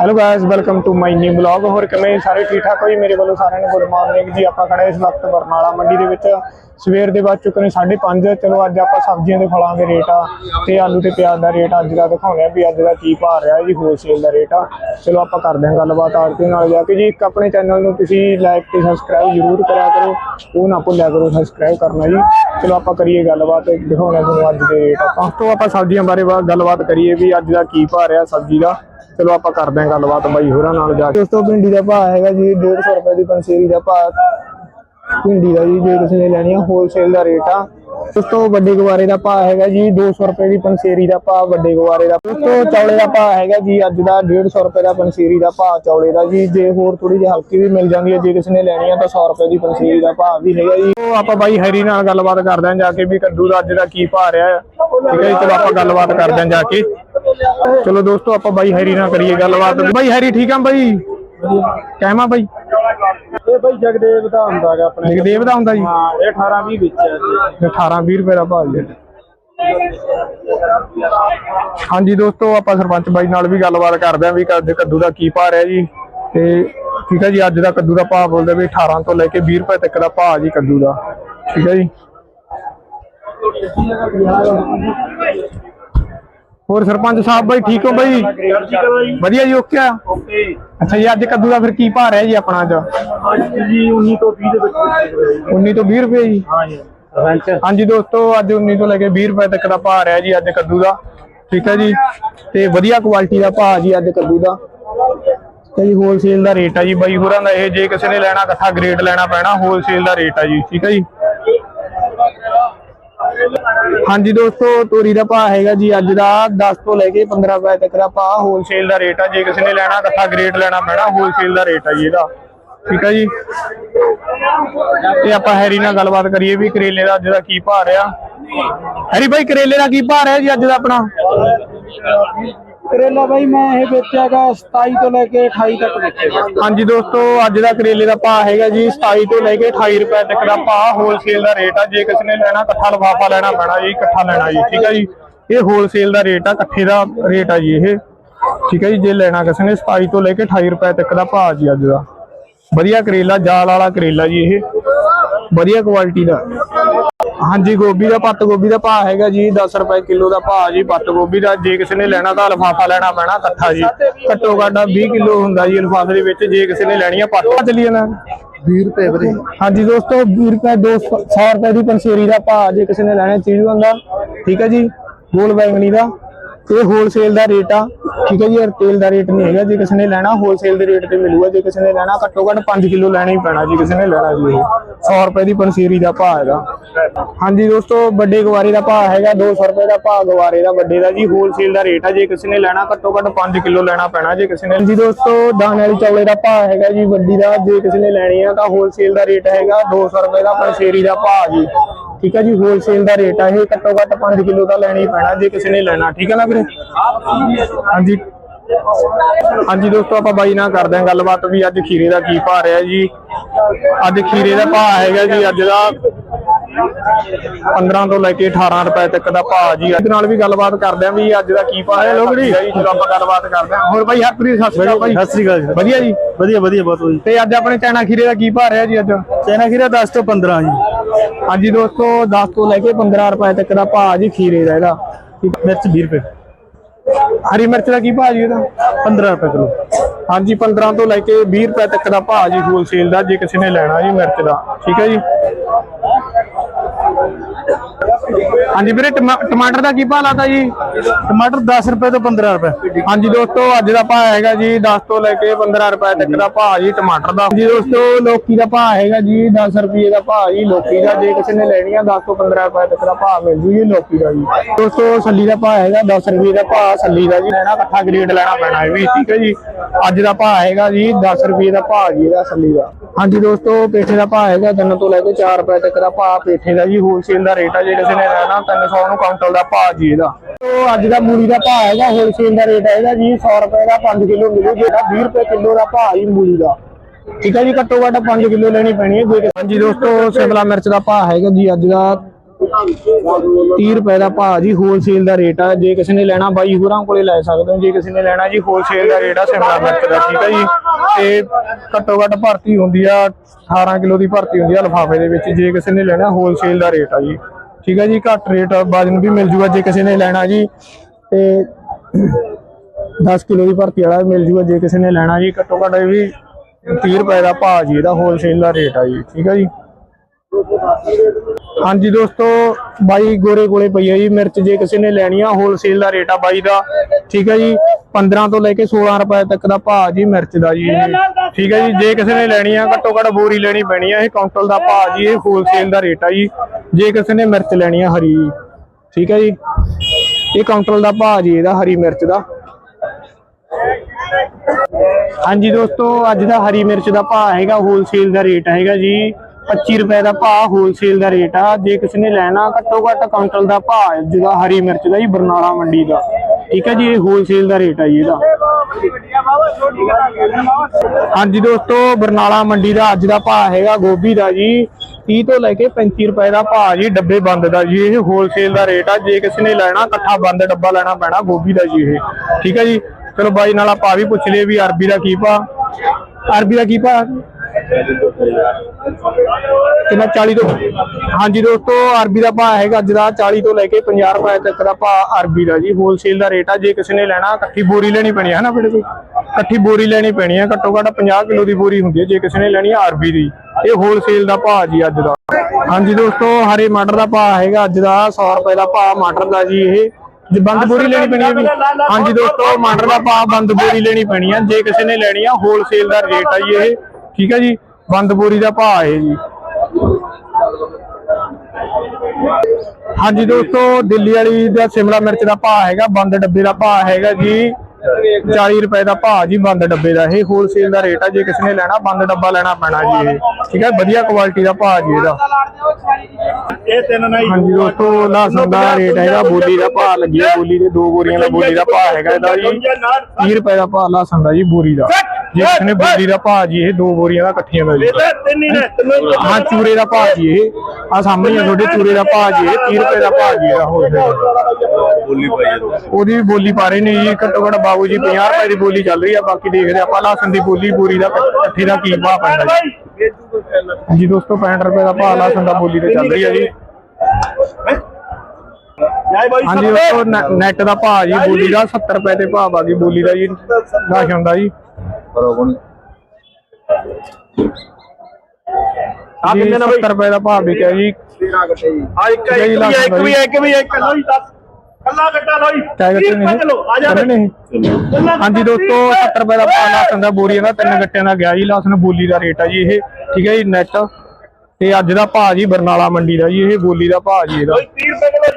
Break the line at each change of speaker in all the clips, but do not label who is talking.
Hello guys welcome to my new blog ਹੋਰ ਕਿਵੇਂ ਸਾਰੇ ਠੀਕ ਠਾਕ ਹੋ ਜੀ? ਮੇਰੇ ਵੱਲੋਂ ਸਾਰਿਆਂ ਨੂੰ ਗੁੱਡ ਮਾਰਨਿੰਗ ਜੀ। ਆਪਾਂ ਖੜੇ ਇਸ ਵਕਤ ਬਰਨਾਲਾ ਮੰਡੀ ਦੇ ਵਿੱਚ। ਸਵੇਰ ਦੇ ਬਾਅਦ ਚੁੱਕੇ ਨੇ 5:30 ਚਲੋ ਅੱਜ ਆਪਾਂ ਸਬਜ਼ੀਆਂ ਦੇ ਫਲਾਂ ਦੇ ਰੇਟ ਆ ਤੇ ਆਲੂ ਤੇ ਪਿਆਜ਼ ਦਾ ਰੇਟ ਅੱਜ ਦਾ ਦਿਖਾਉਂਦੇ ਆ ਵੀ ਅੱਜ ਦਾ ਕੀ ਭਾਅ ਰਿਹਾ ਜੀ ਹੋਲਸੇਲ ਦਾ ਰੇਟ ਆ। ਚਲੋ ਆਪਾਂ ਕਰਦੇ ਹਾਂ ਗੱਲਬਾਤ ਆੜਤੀ ਨਾਲ ਜਾ ਕੇ ਜੀ। ਇੱਕ ਆਪਣੇ ਚੈਨਲ ਨੂੰ ਤੁਸੀਂ ਲਾਈਕ ਤੇ ਸਬਸਕ੍ਰਾਈਬ ਜ਼ਰੂਰ ਕਰਿਆ ਕਰੋ। ਉਹ ਨਾ ਭੁੱਲਿਆ ਕਰੋ ਸਬਸਕ੍ਰਾਈਬ ਕਰਨਾ ਜੀ। ਚਲੋ ਆਪਾਂ ਕਰੀਏ ਗੱਲਬਾਤ, ਦਿਖਾਉਂਦੇ ਹਾਂ ਤੁਹਾਨੂੰ ਅੱਜ ਦੇ ਰੇਟ ਆਪਾਂ। ਤੋਂ ਆਪਾਂ ਸਬਜ਼ੀਆਂ ਬਾਰੇ ਗੱਲਬਾਤ ਕਰੀਏ ਵੀ ਅੱਜ ਦਾ ਕੀ ਭਾਅ ਰਿਹਾ ਸਬਜ਼ੀ ਦਾ। ਚਲੋ ਆਪਾਂ ਕਰਦੇ ਹਾਂ ਗੱਲਬਾਤ ਬਾਈ ਹੋਰਾਂ ਨਾਲ ਜਾ ਕੇ। ਦੋਸਤੋ, ਭਿੰਡੀ ਦਾ ਭਾਅ ਹੈਗਾ ਜੀ 150 ਰੁਪਏ ਦੀ ਪੰਸੇਰੀ ਦਾ ਭਾਅ। ਭਿੰਡੀ ਦਾ ਜੀ, ਜੇ ਕਿਸੇ ਲੈਣੀ ਆ ਹੋਲਸੇਲ ਦਾ ਰੇਟ ਆ। ਉਸ ਤੋਂ ਵੱਡੇ ਗਵਾਰੇ ਦਾ ਭਾਅ ਹੈਗਾ ਜੀ 200 ਰੁਪਏ ਦੀ ਪੰਸੇਰੀ ਦਾ ਭਾਅ, ਵੱਡੇ ਗਵਾਰੇ ਦਾ। ਉਸ ਤੋਂ ਚੌਲੇ ਦਾ ਭਾਅ ਹੈਗਾ ਜੀ, ਅੱਜ ਦਾ 150 ਰੁਪਏ ਦਾ ਪੰਸੇਰੀ ਦਾ ਭਾਅ, ਚੌਲੇ ਦਾ ਜੀ। ਜੇ ਹੋਰ ਥੋੜੀ ਜਿਹੀ ਹਲਕੀ ਵੀ ਮਿਲ ਜਾਂਦੀ ਹੈ, ਜੇ ਕਿਸੇ ਨੇ ਲੈਣੀ ਹੈ ਤਾਂ 100 ਰੁਪਏ ਦੀ ਪੰਸੇਰੀ ਦਾ ਭਾਅ ਵੀ ਹੈਗਾ ਜੀ। ਉਹ ਆਪਾਂ ਬਾਈ ਹਰੀ ਨਾਲ ਗੱਲਬਾਤ ਕਰਦੇ ਹਾਂ ਜਾ ਕੇ ਵੀ ਕੱਦੂ ਦਾ ਅੱਜ ਦਾ ਕੀ ਭਾਅ ਰਿਹਾ ਹੈ। ਠੀਕ ਹੈ ਜੀ, ਚਲੋ ਆਪਾਂ ਗੱਲਬਾਤ ਕਰਦੇ ਹਾਂ ਜਾ ਕੇ। ਚਲੋ ਦੋਸਤੋ, ਆਪਾਂ ਬਾਈ ਹਰੀ ਨਾਲ ਕਰੀਏ ਗੱਲਬਾਤ। ਬਾਈ ਹਰੀ, ਠੀਕ ਆ ਬਾਈ? ਕਹਿਮਾ ਬਾਈ?
ਇਹ ਬਈ ਜਗਦੇਵ ਦਾ ਹੁੰਦਾ ਹੈਗਾ ਆਪਣੇ
ਜਗਦੇਵ ਦਾ ਹੁੰਦਾ ਜੀ?
ਹਾਂ ਇਹ 18 20 ਵਿੱਚ ਹੈ ਜੀ।
18 20 ਰੁਪਏ ਦਾ ਭਾਅ ਜੀ। ਹਾਂਜੀ ਦੋਸਤੋ ਆਪਾਂ ਸਰਪੰਚ ਬਾਈ ਨਾਲ ਵੀ ਗੱਲਬਾਤ ਕਰਦੇ ਆਂ ਵੀ ਕੱਦ ਕੱਦੂ ਦਾ ਕੀ ਭਾਅ ਰਿਹਾ ਜੀ। ਤੇ ਠੀਕ ਹੈ ਜੀ ਅੱਜ ਦਾ ਕੱਦੂ ਦਾ ਭਾਅ ਬੋਲਦੇ ਵੀ 18 ਤੋਂ ਲੈ ਕੇ 20 ਰੁਪਏ ਤੱਕ ਦਾ ਭਾਅ ਜੀ ਕੱਦੂ ਦਾ। ਠੀਕ ਹੈ ਜੀ। ਹੋਰ ਸਰਪੰਚ ਸਾਹਿਬ ਬਾਈ ਠੀਕ ਹੋ ਬਾਈ? ਵਧੀਆ ਜੀ ਓਕੇ ਆ?
ਓਕੇ
ਅੱਛਾ ਜੀ ਅੱਜ ਕੱਦੂ ਦਾ ਫਿਰ ਕੀ ਭਾਅ ਰਿਹਾ ਜੀ ਆਪਣਾ ਅੱਜ?
ਅੱਜ ਜੀ 19 ਤੋਂ 20 ਦੇ ਵਿੱਚ ਵਿੱਚ
19 ਤੋਂ 20 ਰੁਪਏ ਜੀ?
ਹਾਂ ਜੀ। ਸਰਪੰਚ?
ਹਾਂਜੀ ਦੋਸਤੋ ਅੱਜ 19 ਤੋਂ ਲੈ ਕੇ 20 ਰੁਪਏ ਤੱਕ ਦਾ ਭਾਅ ਰਿਹਾ ਜੀ ਅੱਜ ਕੱਦੂ ਦਾ। ਠੀਕ ਹੈ ਜੀ? ਤੇ ਵਧੀਆ ਕੁਆਲਿਟੀ ਦਾ ਭਾਅ ਜੀ ਅੱਜ ਕੱਦੂ ਦਾ। ਤੇ ਜੀ ਹੋਲਸੇਲ ਦਾ ਰੇਟ ਆ ਜੀ ਬਾਈ ਹੋਰਾਂ ਦਾ ਇਹ ਜੇ ਕਿਸੇ ਨੇ ਲੈਣਾ ਇਕੱਠਾ ਗ੍ਰੇਡ ਲੈਣਾ ਪੈਣਾ ਹੋਲਸੇਲ ਦਾ ਰੇਟ ਆ ਜੀ। ਠੀਕ ਹੈ ਜੀ? ਹਾਂਜੀ ਦੋਸਤੋ, ਤੋਰੀ ਦਾ ਭਾਅ ਹੈਗਾ ਜੀ ਅੱਜ ਦਾ। 10 ਤੋਂ ਲੈ ਕੇ 15 ਰੁਪਏ ਤੱਕ ਦਾ ਭਾਅ। ਹੋਲਸੇਲ ਦਾ ਰੇਟ ਆ, ਜੇ ਕਿਸੇ ਨੇ ਲੈਣਾ ਇਕੱਠਾ ਗ੍ਰੇਡ ਲੈਣਾ ਪੈਣਾ। ਹੋਲਸੇਲ ਦਾ ਰੇਟ ਆ ਜੀ ਇਹਦਾ। ਠੀਕ ਆ ਜੀ? ਤੇ ਆਪਾਂ ਹੈਰੀ ਨਾਲ ਗੱਲਬਾਤ ਕਰੀਏ ਵੀ ਕਰੇਲੇ ਦਾ ਅੱਜ ਦਾ ਕੀ ਭਾਅ ਰਿਹਾ। ਹੈਰੀ ਭਾਈ ਕਰੇਲੇ ਦਾ ਕੀ ਭਾਅ ਰਿਹਾ ਜੀ ਅੱਜ ਦਾ ਆਪਣਾ?
ਕਰੇਲਾ ਬਾਈ, ਮੈਂ ਇਹ ਵੇਚਿਆਗਾ 27 ਤੋਂ ਲੈ ਕੇ 28 ਤੱਕ ਵੇਚੇਗਾ
ਹਾਂਜੀ ਦੋਸਤੋ, ਅੱਜ ਦਾ ਕਰੇਲੇ ਦਾ ਭਾਅ ਹੈਗਾ ਜੀ 27 ਤੋਂ ਲੈ ਕੇ 28 ਰੁਪਏ ਤੱਕ ਦਾ ਭਾਅ। ਹੋਲਸੇਲ ਦਾ ਰੇਟ ਆ, ਜੇ ਕਿਸੇ ਨੇ ਲੈਣਾ ਇਕੱਠਾ ਲਫਾਫਾ ਲੈਣਾ ਪੈਣਾ ਜੀ, ਇਕੱਠਾ ਲੈਣਾ ਜੀ, ਠੀਕ ਹੈ ਜੀ? ਇਹ ਹੋਲਸੇਲ ਦਾ ਰੇਟ ਆ, ਇਕੱਠੇ ਦਾ ਰੇਟ ਆ ਜੀ ਇਹ, ਠੀਕ ਹੈ ਜੀ? ਜੇ ਲੈਣਾ ਕਿਸੇ ਨੇ 27 ਤੋਂ ਲੈ ਕੇ 28 ਰੁਪਏ ਤੱਕ ਦਾ ਭਾਅ ਜੀ ਅੱਜ ਦਾ। ਵਧੀਆ ਕਰੇਲਾ, ਜਾਲ ਵਾਲਾ ਕਰੇਲਾ ਜੀ ਇਹ, ਵਧੀਆ ਕੁਆਲਿਟੀ ਦਾ। ਹਾਂਜੀ ਗੋਭੀ ਦਾ ਪੱਤ ਗੋਭੀ ਦਾ ਭਾਅ ਹੈਗਾ ਜੀ 10 ਰੁਪਏ ਕਿਲੋ ਦਾ ਭਾਅ ਜੀ ਪੱਤ ਗੋਭੀ ਦਾ। ਜੇ ਕਿਸੇ ਨੇ ਲੈਣਾ ਤਾਂ ਲਫਾਫਾ ਲੈਣਾ ਪੈਣਾ ਇਕੱਠਾ ਜੀ। ਘੱਟੋ ਘੱਟ 20 ਕਿਲੋ ਹੁੰਦਾ ਜੀ ਲਫਾਫੇ ਦੇ ਵਿੱਚ ਜੇ ਕਿਸੇ ਨੇ ਲੈਣੀ ਆ ਪੱਤ ਚੱਲੀ ਜਾਣਾ।
20 ਰੁਪਏ ਵੀਰੇ।
ਹਾਂਜੀ ਦੋਸਤੋ 20 ਰੁਪਏ 200 100 ਰੁਪਏ ਦੀ ਪੰਸੇਰੀ ਦਾ ਭਾਅ ਜੇ ਕਿਸੇ ਨੇ ਲੈਣਾ ਚੀਜ਼ ਹੁੰਦਾ ਠੀਕ ਹੈ ਜੀ ਗੋਲ ਬੈਂਗਣੀ ਦਾ। ਇਹ ਹੋਲਸੇਲ ਦਾ ਰੇਟ ਆ। ਠੀਕ ਹੈ ਜੀ ਰਿਟੇਲ ਦਾ ਰੇਟ ਨਹੀਂ ਹੈਗਾ। ਜੇ ਕਿਸੇ ਨੇ ਲੈਣਾ ਹੋਲਸੇਲ ਦੇ ਰੇਟ ਤੇ ਮਿਲੂਗਾ। ਜੇ ਕਿਸੇ ਨੇ ਲੈਣਾ, ਘੱਟੋ ਘੱਟ 5 ਕਿਲੋ ਲੈਣਾ ਹੀ ਪੈਣਾ। ਜੀ ਕਿਸੇ ਨੇ ਲੈਣਾ ਜੀ 100 ਰੁਪਏ ਦੀ ਪੰਸੇਰੀ ਦਾ ਭਾਅ ਹੈਗਾ। ਹਾਂਜੀ ਦੋਸਤੋ, ਵੱਡੇ ਗਵਾਰੇ ਦਾ ਭਾਅ ਹੈਗਾ। 200 ਰੁਪਏ ਦਾ ਭਾਅ ਗਵਾਰੇ ਦਾ ਵੱਡੇ ਦਾ ਜੀ। ਹੋਲਸੇਲ ਦਾ ਰੇਟ ਆ। ਜੇ ਕਿਸੇ ਨੇ ਲੈਣਾ, ਘੱਟੋ ਘੱਟ 5 ਕਿਲੋ ਲੈਣਾ ਪੈਣਾ। ਜੇ ਕਿਸੇ ਨੇ ਜੀ ਦੋਸਤੋ, ਦਾਣੇ ਵਾਲੀ ਚੌਲੇ ਦਾ ਭਾਅ ਹੈਗਾ ਜੀ। ਵੱਡੀ ਦਾ। ਜੇ ਕਿਸੇ ਨੇ ਲੈਣੀ ਆ, ਤਾਂ ਹੋਲਸੇਲ ਦਾ ਰੇਟ ਹੈਗਾ। 200 ਰੁਪਏ ਦਾ ਪੰਸੇਰੀ ਦਾ ਭਾਅ ਜੀ। ਠੀਕ ਹੈ ਜੀ ਹੋਲਸੇਲ ਦਾ ਰੇਟ ਆ ਇਹ ਘੱਟੋ ਘੱਟ 5 ਕਿਲੋ ਦਾ ਲੈਣਾ ਹੀ ਪੈਣਾ ਜੇ ਕਿਸੇ ਨੇ ਲੈਣਾ ਠੀਕ ਹੈ ਨਾ ਵੀਰੇ? ਹਾਂਜੀ। ਹਾਂਜੀ ਦੋਸਤੋ ਆਪਾਂ ਬਾਈ ਨਾਲ ਕਰਦੇ ਹਾਂ ਗੱਲਬਾਤ ਵੀ ਅੱਜ ਖੀਰੇ ਦਾ ਕੀ ਭਾਅ ਰਿਹਾ ਜੀ? ਅੱਜ ਖੀਰੇ ਦਾ ਭਾਅ ਹੈਗਾ ਜੀ ਅੱਜ ਦਾ 15 ਤੋਂ ਲੈ ਕੇ 18 ਰੁਪਏ ਤੱਕ ਦਾ ਭਾਅ ਜੀ। ਅੱਜ ਨਾਲ ਵੀ ਗੱਲਬਾਤ ਕਰਦੇ ਆਂ ਵੀ ਅੱਜ ਦਾ ਕੀ ਭਾਅ ਹੈ ਲੋਕੜੀ ਜੀ ਜਦੋਂ ਆਪਾਂ ਗੱਲਬਾਤ ਕਰਦੇ ਆਂ ਹੋਰ ਬਾਈ ਹਰਪ੍ਰੀਤ ਸਤਿ ਸ਼੍ਰੀ ਅਕਾਲ ਬਾਈ।
ਸਤਿ ਸ੍ਰੀ ਅਕਾਲ ਜੀ।
ਵਧੀਆ ਜੀ?
ਵਧੀਆ ਵਧੀਆ ਬਹੁਤ ਵਧੀਆ।
ਤੇ ਅੱਜ ਆਪਣੇ ਚਾਈਨਾ ਖੀਰੇ ਦਾ ਕੀ ਭਾਅ ਰਿਹਾ ਜੀ ਅੱਜ?
ਚੈਨਾ ਖੀਰਾ 10 ਤੋਂ 15 ਜੀ।
ਹਾਂਜੀ ਦੋਸਤੋ 10 ਤੋਂ ਲੈ ਕੇ 15 ਰੁਪਏ ਤੱਕ ਦਾ ਭਾਅ ਜੀ ਖੀਰੇ ਦਾ ਇਹਦਾ।
ਮਿਰਚ 20 ਰੁਪਏ।
ਹਰੀ ਮਿਰਚ ਦਾ ਕੀ ਭਾਅ ਜੀ ਇਹਦਾ?
15 ਰੁਪਏ ਕਿਲੋ।
ਹਾਂਜੀ 15 ਤੋਂ ਲੈ ਕੇ 20 ਰੁਪਏ ਤੱਕ ਦਾ ਭਾਅ ਜੀ ਹੋਲਸੇਲ ਦਾ ਜੇ ਕਿਸੇ ਨੇ ਲੈਣਾ ਜੀ ਮਿਰਚ ਦਾ। ਠੀਕ ਹੈ ਜੀ? ਹਾਂਜੀ ਵੀਰੇ ਟਮਾ- ਟਮਾਟਰ ਦਾ ਕੀ ਭਾਅ ਲਾਤਾ ਜੀ
ਟਮਾਟਰ 10 ਰੁਪਏ ਤੋਂ 15 ਰੁਪਏ
ਹਾਂਜੀ ਦੋਸਤੋ ਅੱਜ ਦਾ ਭਾਅ ਹੈਗਾ ਜੀ 10 ਤੋਂ ਲੈ ਕੇ 15 ਰੁਪਏ ਤੱਕ ਦਾ ਭਾਅ ਜੀ ਟਮਾਟਰ ਦਾ ਜੀ ਦੋਸਤੋ ਲੌਕੀ ਦਾ ਭਾਅ ਹੈਗਾ ਜੀ 10 ਰੁਪਏ ਦਾ ਭਾਅ ਜੀ ਲੌਕੀ ਦਾ ਜੇ ਕਿਸੇ ਨੇ ਲੈਣੀ ਆ 10 ਤੋਂ 15 ਰੁਪਏ ਤੱਕ ਦਾ ਭਾਅ ਮਿਲ ਜੂ ਜੀ ਲੌਕੀ ਦਾ ਜੀ ਦੋਸਤੋ ਸੱਲੀ ਦਾ ਭਾਅ ਹੈਗਾ 10 ਰੁਪਏ ਦਾ ਭਾਅ ਸੱਲੀ ਦਾ ਜੀ ਲੈਣਾ ਇਕੱਠਾ ਗ੍ਰੇਡ ਲੈਣਾ ਪੈਣਾ ਇਹ ਵੀ ਠੀਕ ਹੈ ਜੀ ਅੱਜ ਦਾ ਭਾਅ ਹੈਗਾ ਜੀ 10 ਰੁਪਏ ਦਾ ਭਾਅ ਜੀ ਇਹਦਾ ਸੱਲੀ ਦਾ ਹਾਂਜੀ ਦੋਸਤੋ ਪੇਠੇ ਦਾ ਭਾਅ ਹੈਗਾ 3 ਤੋਂ ਲੈ ਕੇ 4 ਰੁਪਏ ਤੱਕ ਦਾ ਭਾਅ ਪੇਠੇ ਦਾ ਜੀ ਹੋਲਸੇਲ ਦਾ ਰੇਟ ਆ ਜੇ ਕਿਸੇ ਨੇ ਲੈਣਾ 300 ਨੂੰ ਕਾਊਂਟਰ ਦਾ ਭਾਅ ਜੀ ਇਹਦਾ। ਤੋ ਅੱਜ ਦਾ ਮੂਲੀ ਦਾ ਭਾਅ ਹੈਗਾ ਹੋਲਸੇਲ ਦਾ ਰੇਟ ਹੈਗਾ ਜੀ 100 ਰੁਪਏ ਦਾ 5 ਕਿਲੋ ਮਿਲੂ ਜਿਹੜਾ 20 ਰੁਪਏ ਕਿਲੋ ਦਾ ਭਾਅ ਜੀ ਮੂਲੀ ਦਾ। ਠੀਕ ਹੈ ਜੀ ਘੱਟੋ ਘੱਟ 5 ਕਿਲੋ ਲੈਣੀ ਪੈਣੀ ਹੈ ਜੇ ਹਾਂਜੀ ਦੋਸਤੋ ਸ਼ਿਮਲਾ ਮਿਰਚ ਦਾ ਭਾਅ ਹੈਗਾ ਜੀ ਅੱਜ ਦਾ 30 ਰੁਪਏ ਦਾ ਭਾਅ ਜੀ ਹੋਲਸੇਲ ਦਾ ਰੇਟ ਆ। ਜੇ ਕਿਸੇ ਨੇ ਲੈਣਾ ਬਾਈ ਹੋਰਾਂ ਕੋਲੇ ਲੈ ਸਕਦੇ ਹੋ ਜੇ ਕਿਸੇ ਨੇ ਲੈਣਾ ਜੀ ਹੋਲਸੇਲ ਦਾ ਰੇਟ ਆ ਸ਼ਿਮਲਾ ਮਿਰਚ ਦਾ ਠੀਕ ਆ ਜੀ। ਤੇ ਘੱਟੋ ਘੱਟ ਭਰਤੀ ਹੁੰਦੀ ਆ 18 ਕਿਲੋ ਦੀ ਭਰਤੀ ਹੁੰਦੀ ਆ ਲਿਫਾਫੇ ਦੇ ਵਿੱਚ ਜੇ ਕਿਸੇ ਨੇ ਲੈਣਾ ਹੋਲਸੇਲ ਦਾ ਰੇਟ ਆ ਜੀ। ਠੀਕ ਆ ਜੀ, ਘੱਟ ਰੇਟ ਵਜਨ ਵੀ ਮਿਲ ਜੂਗਾ ਜੇ ਕਿਸੇ ਨੇ ਲੈਣਾ ਜੀ। ਤੇ 10 ਕਿਲੋ ਦੀ ਭਰਤੀ ਵਾਲਾ ਮਿਲ ਜੂਗਾ ਜੇ ਕਿਸੇ ਨੇ ਲੈਣਾ ਜੀ। ਘੱਟੋ ਘੱਟ ਇਹ ਵੀ 30 ਰੁਪਏ ਦਾ ਭਾਅ ਜੀ, ਇਹਦਾ ਹੋਲਸੇਲ ਦਾ ਰੇਟ ਆ ਜੀ, ਠੀਕ ਆ ਜੀ। ਹਾਂਜੀ ਦੋਸਤੋ, ਬਾਈ ਗੋਰੇ ਕੋਲੇ ਪਈ ਹੈ ਜੀ ਮਿਰਚ, ਜੇ ਕਿਸੇ ਨੇ ਲੈਣੀ ਆ ਹੋਲਸੇਲ ਦਾ ਰੇਟ ਆ ਬਾਈ ਦਾ, ਠੀਕ ਹੈ ਜੀ। 15 ਤੋਂ ਲੈ ਕੇ 16 ਰੁਪਏ ਤੱਕ ਦਾ ਭਾਅ ਜੀ ਮਿਰਚ ਦਾ ਜੀ ਠੀਕ ਹੈ ਜੀ, ਜੇ ਕਿਸੇ ਨੇ ਲੈਣੀ ਆ ਘੱਟੋ ਘੱਟ ਬੋਰੀ ਲੈਣੀ ਪੈਣੀ ਆ, ਇਹ ਕਾਉਂਟਲ ਦਾ ਭਾਅ ਜੀ, ਇਹ ਹੋਲਸੇਲ ਦਾ ਰੇਟ ਆ ਜੀ। ਜੇ ਕਿਸੇ ਨੇ ਮਿਰਚ ਲੈਣੀ ਆ, ਹਰੀ, ਠੀਕ ਹੈ ਜੀ। ਇਹ ਕਾਉਂਟਲ ਦਾ ਭਾਅ ਜੀ, ਇਹਦਾ ਹਰੀ ਮਿਰਚ ਦਾ। ਹਾਂਜੀ ਦੋਸਤੋ, ਅੱਜ ਦਾ ਹਰੀ ਮਿਰਚ ਦਾ ਭਾਅ ਹੈਗਾ ਹੋਲਸੇਲ ਦਾ ਰੇਟ ਹੈਗਾ ਜੀ। 25 ਰੁਪਏ ਦਾ ਭਾਅ ਹੋਲਸੇਲ ਦਾ ਰੇਟ ਆ। ਜੇ ਕਿਸੇ ਨੇ ਲੈਣਾ, ਘੱਟੋ ਘੱਟ ਕਾਉਂਟਲ ਦਾ ਭਾਅ ਹੈ ਹਰੀ ਮਿਰਚ ਦਾ ਜੀ, ਬਰਨਾਲਾ ਮੰਡੀ ਦਾ। ਠੀਕ ਹੈ ਜੀ, ਇਹ ਹੋਲਸੇਲ ਦਾ ਰੇਟ ਹੈ ਜੀ ਇਹਦਾ। ਹਾਂਜੀ ਦੋਸਤੋ, ਬਰਨਾਲਾ ਮੰਡੀ ਦਾ ਅੱਜ ਦਾ ਭਾਅ ਹੈਗਾ ਗੋਭੀ ਦਾ ਜੀ 30 ਤੋਂ ਲੈ ਕੇ 35 ਰੁਪਏ ਦਾ ਭਾਅ ਜੀ, ਡੱਬੇ ਬੰਦ ਦਾ ਜੀ, ਇਹ ਹੋਲਸੇਲ ਦਾ ਰੇਟ ਆ। ਜੇ ਕਿਸੇ ਨੇ ਲੈਣਾ, ਇਕੱਠਾ ਬੰਦ ਡੱਬਾ ਲੈਣਾ ਪੈਣਾ ਗੋਭੀ ਦਾ ਜੀ ਇਹ। ਠੀਕ ਹੈ ਜੀ, ਚਲੋ ਬਾਈ ਨਾਲ ਆਪਾਂ ਵੀ ਪੁੱਛ ਲਈਏ ਵੀ ਅਰਬੀ ਦਾ ਕੀ ਭਾਅ। ਅਰਬੀ ਦਾ ਕੀ ਭਾਅ? ਕਿੰਨਾ? 40 ਤੋਂ? ਹਾਂਜੀ ਦੋਸਤੋ ਅਰਬੀ ਦਾ ਭਾਅ ਹੈਗਾ ਅੱਜ ਦਾ 40 ਤੋਂ ਲੈ ਕੇ 50 ਰੁਪਏ ਤੱਕ ਦਾ ਭਾਅ ਅਰਬੀ ਦਾ ਜੀ। ਹੋਲਸੇਲ ਦਾ ਰੇਟ ਆ ਜੇ ਕਿਸੇ ਨੇ ਲੈਣਾ ਇਕੱਠੀ ਬੋਰੀ ਲੈਣੀ ਪੈਣੀ ਹੈ ਨਾ ਫਿਰ ਕੋਈ? ਇਕੱਠੀ ਬੋਰੀ ਲੈਣੀ ਪੈਣੀ ਹੈ ਘੱਟੋ ਘੱਟ 50 ਕਿਲੋ ਦੀ ਬੋਰੀ ਹੁੰਦੀ ਹੈ ਜੇ ਕਿਸੇ ਨੇ ਲੈਣੀ ਹੈ ਅਰਬੀ ਦੀ। ਇਹ ਹੋਲਸੇਲ ਦਾ ਭਾਅ ਜੀ ਅੱਜ ਦਾ। ਹਾਂਜੀ ਦੋਸਤੋ ਹਰੇ ਮਟਰ ਦਾ ਭਾਅ ਹੈਗਾ ਅੱਜ ਦਾ 100 ਰੁਪਏ ਦਾ ਭਾਅ ਮਟਰ ਦਾ ਜੀ ਇਹ। ਜੇ ਬੰਦ ਬੋਰੀ ਲੈਣੀ ਪੈਣੀ ਹੈ ਵੀ? ਹਾਂਜੀ ਦੋਸਤੋ ਮਟਰ ਦਾ ਭਾਅ ਬੰਦ ਬੋਰੀ ਲੈਣੀ ਪੈਣੀ ਹੈ ਜੇ ਕਿਸੇ ਨੇ ਲੈਣੀ ਆ ਹੋਲਸੇਲ ਦਾ ਰੇਟ ਆ ਜੀ ਇਹ। ਠੀਕ ਹੈ ਜੀ? ਬੰਦ ਬੋਰੀ ਦਾ ਭਾਅ ਹੈ ਜੀ। ਹਾਂਜੀ ਦੋਸਤੋ ਦਿੱਲੀ ਵਾਲੀ ਦਾ ਸ਼ਿਮਲਾ ਮਿਰਚ ਦਾ ਭਾਅ ਹੈਗਾ ਬੰਦ ਡੱਬੇ ਦਾ ਭਾਅ ਹੈਗਾ ਜੀ। 40 ਰੁਪਏ ਦਾ ਭਾਅ ਜੀ ਬੰਦ ਡੱਬੇ ਦਾ। ਇਹ ਹੋਲਸੇਲ ਦਾ ਰੇਟ ਆ ਜੇ ਕਿਸੇ ਨੇ ਲੈਣਾ ਬੰਦ ਡੱਬਾ ਲੈਣਾ ਪੈਣਾ ਜੀ ਇਹ। ਠੀਕ ਹੈ? ਵਧੀਆ ਕੁਆਲਿਟੀ ਦਾ ਭਾਅ ਜੀ ਇਹਦਾ।
ਇਹ ਤਿੰਨ ਨਹੀਂ
ਹਾਂਜੀ ਦੋਸਤੋ ਲਸਣ ਦਾ ਰੇਟ ਹੈਗਾ ਬੋਲੀ ਦਾ ਭਾਅ ਲੱਗੀ ਬੋਲੀ ਦੇ ਦੋ ਬੋਰੀਆਂ ਦਾ ਬੋਲੀ ਦਾ ਭਾਅ ਹੈਗਾ ਇਹਦਾ ਜੀ। 30 ਰੁਪਏ ਦਾ ਭਾਅ ਲਸਣ ਦਾ ਜੀ ਬੋਰੀ ਦਾ। ਜੇ ਕਿਸੇ ਨੇ ਬੋਲੀ ਦਾ ਭਾਅ ਜੀ ਇਹ ਦੋ ਬੋਰੀਆਂ ਦਾ ਇਕੱਠੀਆਂ ਦਾ ਜੀ
ਹੀ ਹੀ
ਹਾਂ ਚੂਰੇ ਦਾ ਭਾਅ ਜੀ ਇਹ। ਆ ਸਾਹਮਣੇ ਆ ਤੁਹਾਡੇ ਚੂਰੇ ਦਾ ਭਾਅ ਜੀ ਇਹ 30 ਰੁਪਏ ਦਾ ਭਾਅ ਜੀ ਇਹਦਾ ਹੋਰ
ਬੋਲੀ ਪਾਈ
ਉਹਦੀ ਵੀ ਬੋਲੀ ਪਾ ਰਹੇ ਨੇ ਜੀ ਘੱਟੋ ਘੱਟ ਬਾਬੂ ਜੀ 50 ਰੁਪਏ ਦੀ ਬੋਲੀ ਚੱਲ ਰਹੀ ਆ ਬਾਕੀ ਦੇਖਦੇ ਆਪਾਂ ਲਸਣ ਦੀ ਬੋਲੀ ਬੋਰੀ ਦਾ ਇਕੱਠੇ ਦਾ ਕੀ ਭਾਅ ਪੈਂਦਾ ਜੀ। ਜੀ ਦੋਸਤੋ 65 ਰੁਪਏ ਦਾ ਭਾਅ ਲਸਣ ਦਾ ਬੋਲੀ ਤੇ ਚੱਲ ਰਹੀ ਆ ਜੀ। ਹਾਂਜੀ ਦੋਸਤੋ ਨੈਟ ਦਾ ਭਾਅ ਜੀ ਬੋਲੀ ਦਾ 70 ਰੁਪਏ ਤੇ ਭਾਅ ਬਾਗੀ ਬੋਲੀ ਦਾ ਜੀ ਰਾਸ਼ਨ ਦਾ ਜੀ।
ਆ
ਜੀ
ਕਿੰਨੇ ਨਾ ਬਾਈ
70 ਰੁਪਏ ਦਾ ਭਾਅ ਵਿਕਿਆ ਜੀ।
ਆ ਇੱਕ ਇੱਕ ਵੀ ਆ, ਇੱਕ ਵੀ ਆ, ਇੱਕ ਵੀ ਆ, ਇੱਕ ਲੋ ਜੀ ਦੱਸ। ਕੱਲਾ ਗੱਟਾ
ਚਾਹ
ਆ ਜਾ
ਨਹੀਂ।
ਕੱਲਾ
ਹਾਂਜੀ ਦੋਸਤੋ 70 ਰੁਪਏ। ਦਾ ਭਾਅ ਲਸਣ ਦਾ ਬੋਰੀਆਂ ਦਾ ਤਿੰਨ ਗੱਟਿਆਂ ਦਾ ਗਿਆ ਜੀ। ਲਸਣ ਬੋਲੀ ਦਾ ਰੇਟ ਆ ਜੀ ਇਹ। ਠੀਕ ਹੈ ਜੀ ਨੈਟ ਤੇ ਅੱਜ ਦਾ ਭਾਅ ਜੀ ਬਰਨਾਲਾ ਮੰਡੀ ਦਾ ਜੀ ਇਹ ਬੋਲੀ ਦਾ ਭਾਅ ਜੀ ਇਹਦਾ।
ਕੋਈ 30 ਰੁਪਏ ਕਿਲੋ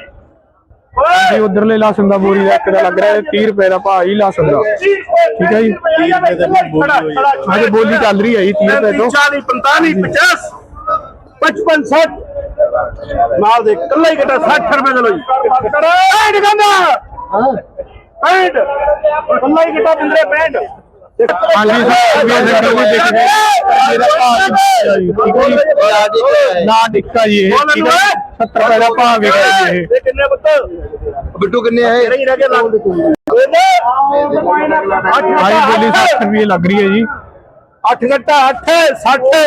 ਜੀ
ਉਧਰਲੇ ਲਸਣ ਦਾ ਬੋਰੀ ਦਾ ਇੱਕ ਦਾ ਲੱਗ ਰਿਹਾ 30 ਰੁਪਏ ਦਾ ਭਾਅ ਜੀ? ਲਸਣ ਦਾ
ਠੀਕ
ਹੈ ਜੀ। ਹਾਂਜੀ ਬੋਲੀ ਚੱਲ ਰਹੀ ਹੈ ਜੀ 30 ਰੁਪਏ ਤੋਂ।
40 45 50 55 60 ਨਾਲ ਦੇ ਕੱਲਾ ਹੀ ਗੱਟਾ 60 ਰੁਪਏ ਕਿਲੋ ਜੀ। ਐਂਡ ਕਹਿੰਦਾ। ਹਾਂ। ਐਂਡ ਕੱਲਾ ਹੀ ਗੱਟਾ 15 65
ਹਾਂਜੀ ਸਰ ਵੀ ਅਸੀਂ ਵੀ ਦੇਖ। ਮੇਰਾ ਭਾਅ ਜੀ ਠੀਕ ਹੈ ਜੀ। ਨਾ ਟਿੱਕਾ ਜੀ ਇਹ ਹੈ 70 ਰੁਪਏ ਦਾ ਭਾਅ ਵਿਕਿਆ ਜੀ ਇਹ
ਇਹ ਕਿੰਨੇ ਪੁੱਤ?
ਬਿੱਟੂ ਕਿੰਨੇ ਆ
ਤੇਰੇ ਹੀ ਰਹਿ ਗਏ ਲੱਗ
ਹਾਂਜੀ ਬੋਲੀ 60 ਰੁਪਏ ਲੱਗ ਰਹੀ ਹੈ ਜੀ।
8 ਘੰਟਾ 8 60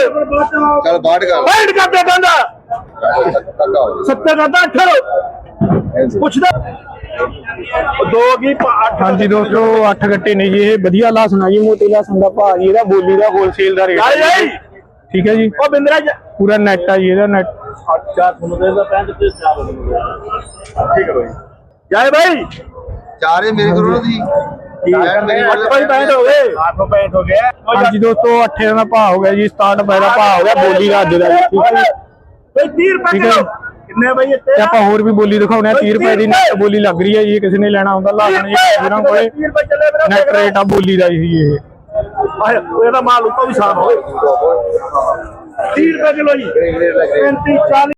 ਚੱਲ ਬਾੜ ਕਰ।
ਪੈਂਟ ਕਰਦੇ ਕਹਿੰਦਾ
ਟੱਕਾ ਹੋ
70 ਕਰਦਾ 8 ਪੁੱਛਦਾ। ਦੋ ਕੀ 8
ਹਾਂਜੀ ਦੋਸਤੋ 8 ਗੱਟੇ ਨੇ ਜੀ ਇਹ। ਵਧੀਆ ਲਸਣ ਆ ਜੀ ਮੋਟੀ ਲਸਣ ਦਾ ਭਾਅ ਜੀ ਇਹਦਾ ਬੋਲੀ ਦਾ ਹੋਲਸੇਲ ਦਾ ਰੇਟ
ਆਈ
ਹੈ
ਆਈ।
ਜੀ। ਠੀਕ ਹੈ ਜੀ।
ਉਹ ਬਿੰਦਰਾ
ਪੂਰਾ ਨੈਟ ਆ ਜੀ ਇਹਦਾ ਨੈਟ
ਚਾਰ ਤੁਹਾਨੂੰ ਦੇ ਦਾ ਪੈਂਟ ਤੇ ਚਾਰ ਠੀਕ ਹੈ ਭਾਈ ਜਾਏ ਭਾਈ
ਚਾਰੇ ਮੇਰੇ ਕੋਲ ਦੀ
ਭਾਈ ਪੈਂਟ ਹੋ ਗਏ। 8 ਪੈਂਟ ਹੋ ਗਏ।
ਹਾਂਜੀ ਦੋਸਤੋ 8 ਦਾ ਭਾਅ ਹੋ ਗਿਆ ਜੀ 67 ਰੁਪਏ ਦਾ ਭਾਅ ਹੋ ਗਿਆ ਬੋਲੀ ਦਾ ਅੱਜ ਦਾ ਜੀ। ਠੀਕ ਹੈ। ਜੀ
ਭਾਈ 30 ਰੁਪਏ
ਠੀਕ ਹੈ।
ਕਿਲੋ। ਕਿੰਨੇ ਭਾਈ ਇੱਥੇ
ਤੇ ਆਪਾਂ ਹੋਰ ਵੀ ਬੋਲੀ ਦਿਖਾਉਣੇ ਆ 30 ਰੁਪਏ ਦੀ ਨੈਟ ਬੋਲੀ ਲੱਗ ਰਹੀ ਹੈ ਜੀ। ਕਿਸੇ ਨੇ ਲੈਣਾ ਹੁੰਦਾ ਲਸਣ ਜੀ। ਉਹਨਾਂ ਕੋਲੇ
30 ਰੁਪਏ ਚੱਲੇ ਮੇਰਾ
ਨੈਟ ਰੇਟ ਆ ਬੋਲੀ ਦਾ ਜੀ ਇਹ।
ਆਏ ਇਹਦਾ ਮਾਲ ਉੱਤੋਂ ਵੀ ਸਾਫ਼ ਹੋਏ 30 ਰੁਪਏ ਕਿਲੋ ਜੀ। 35 40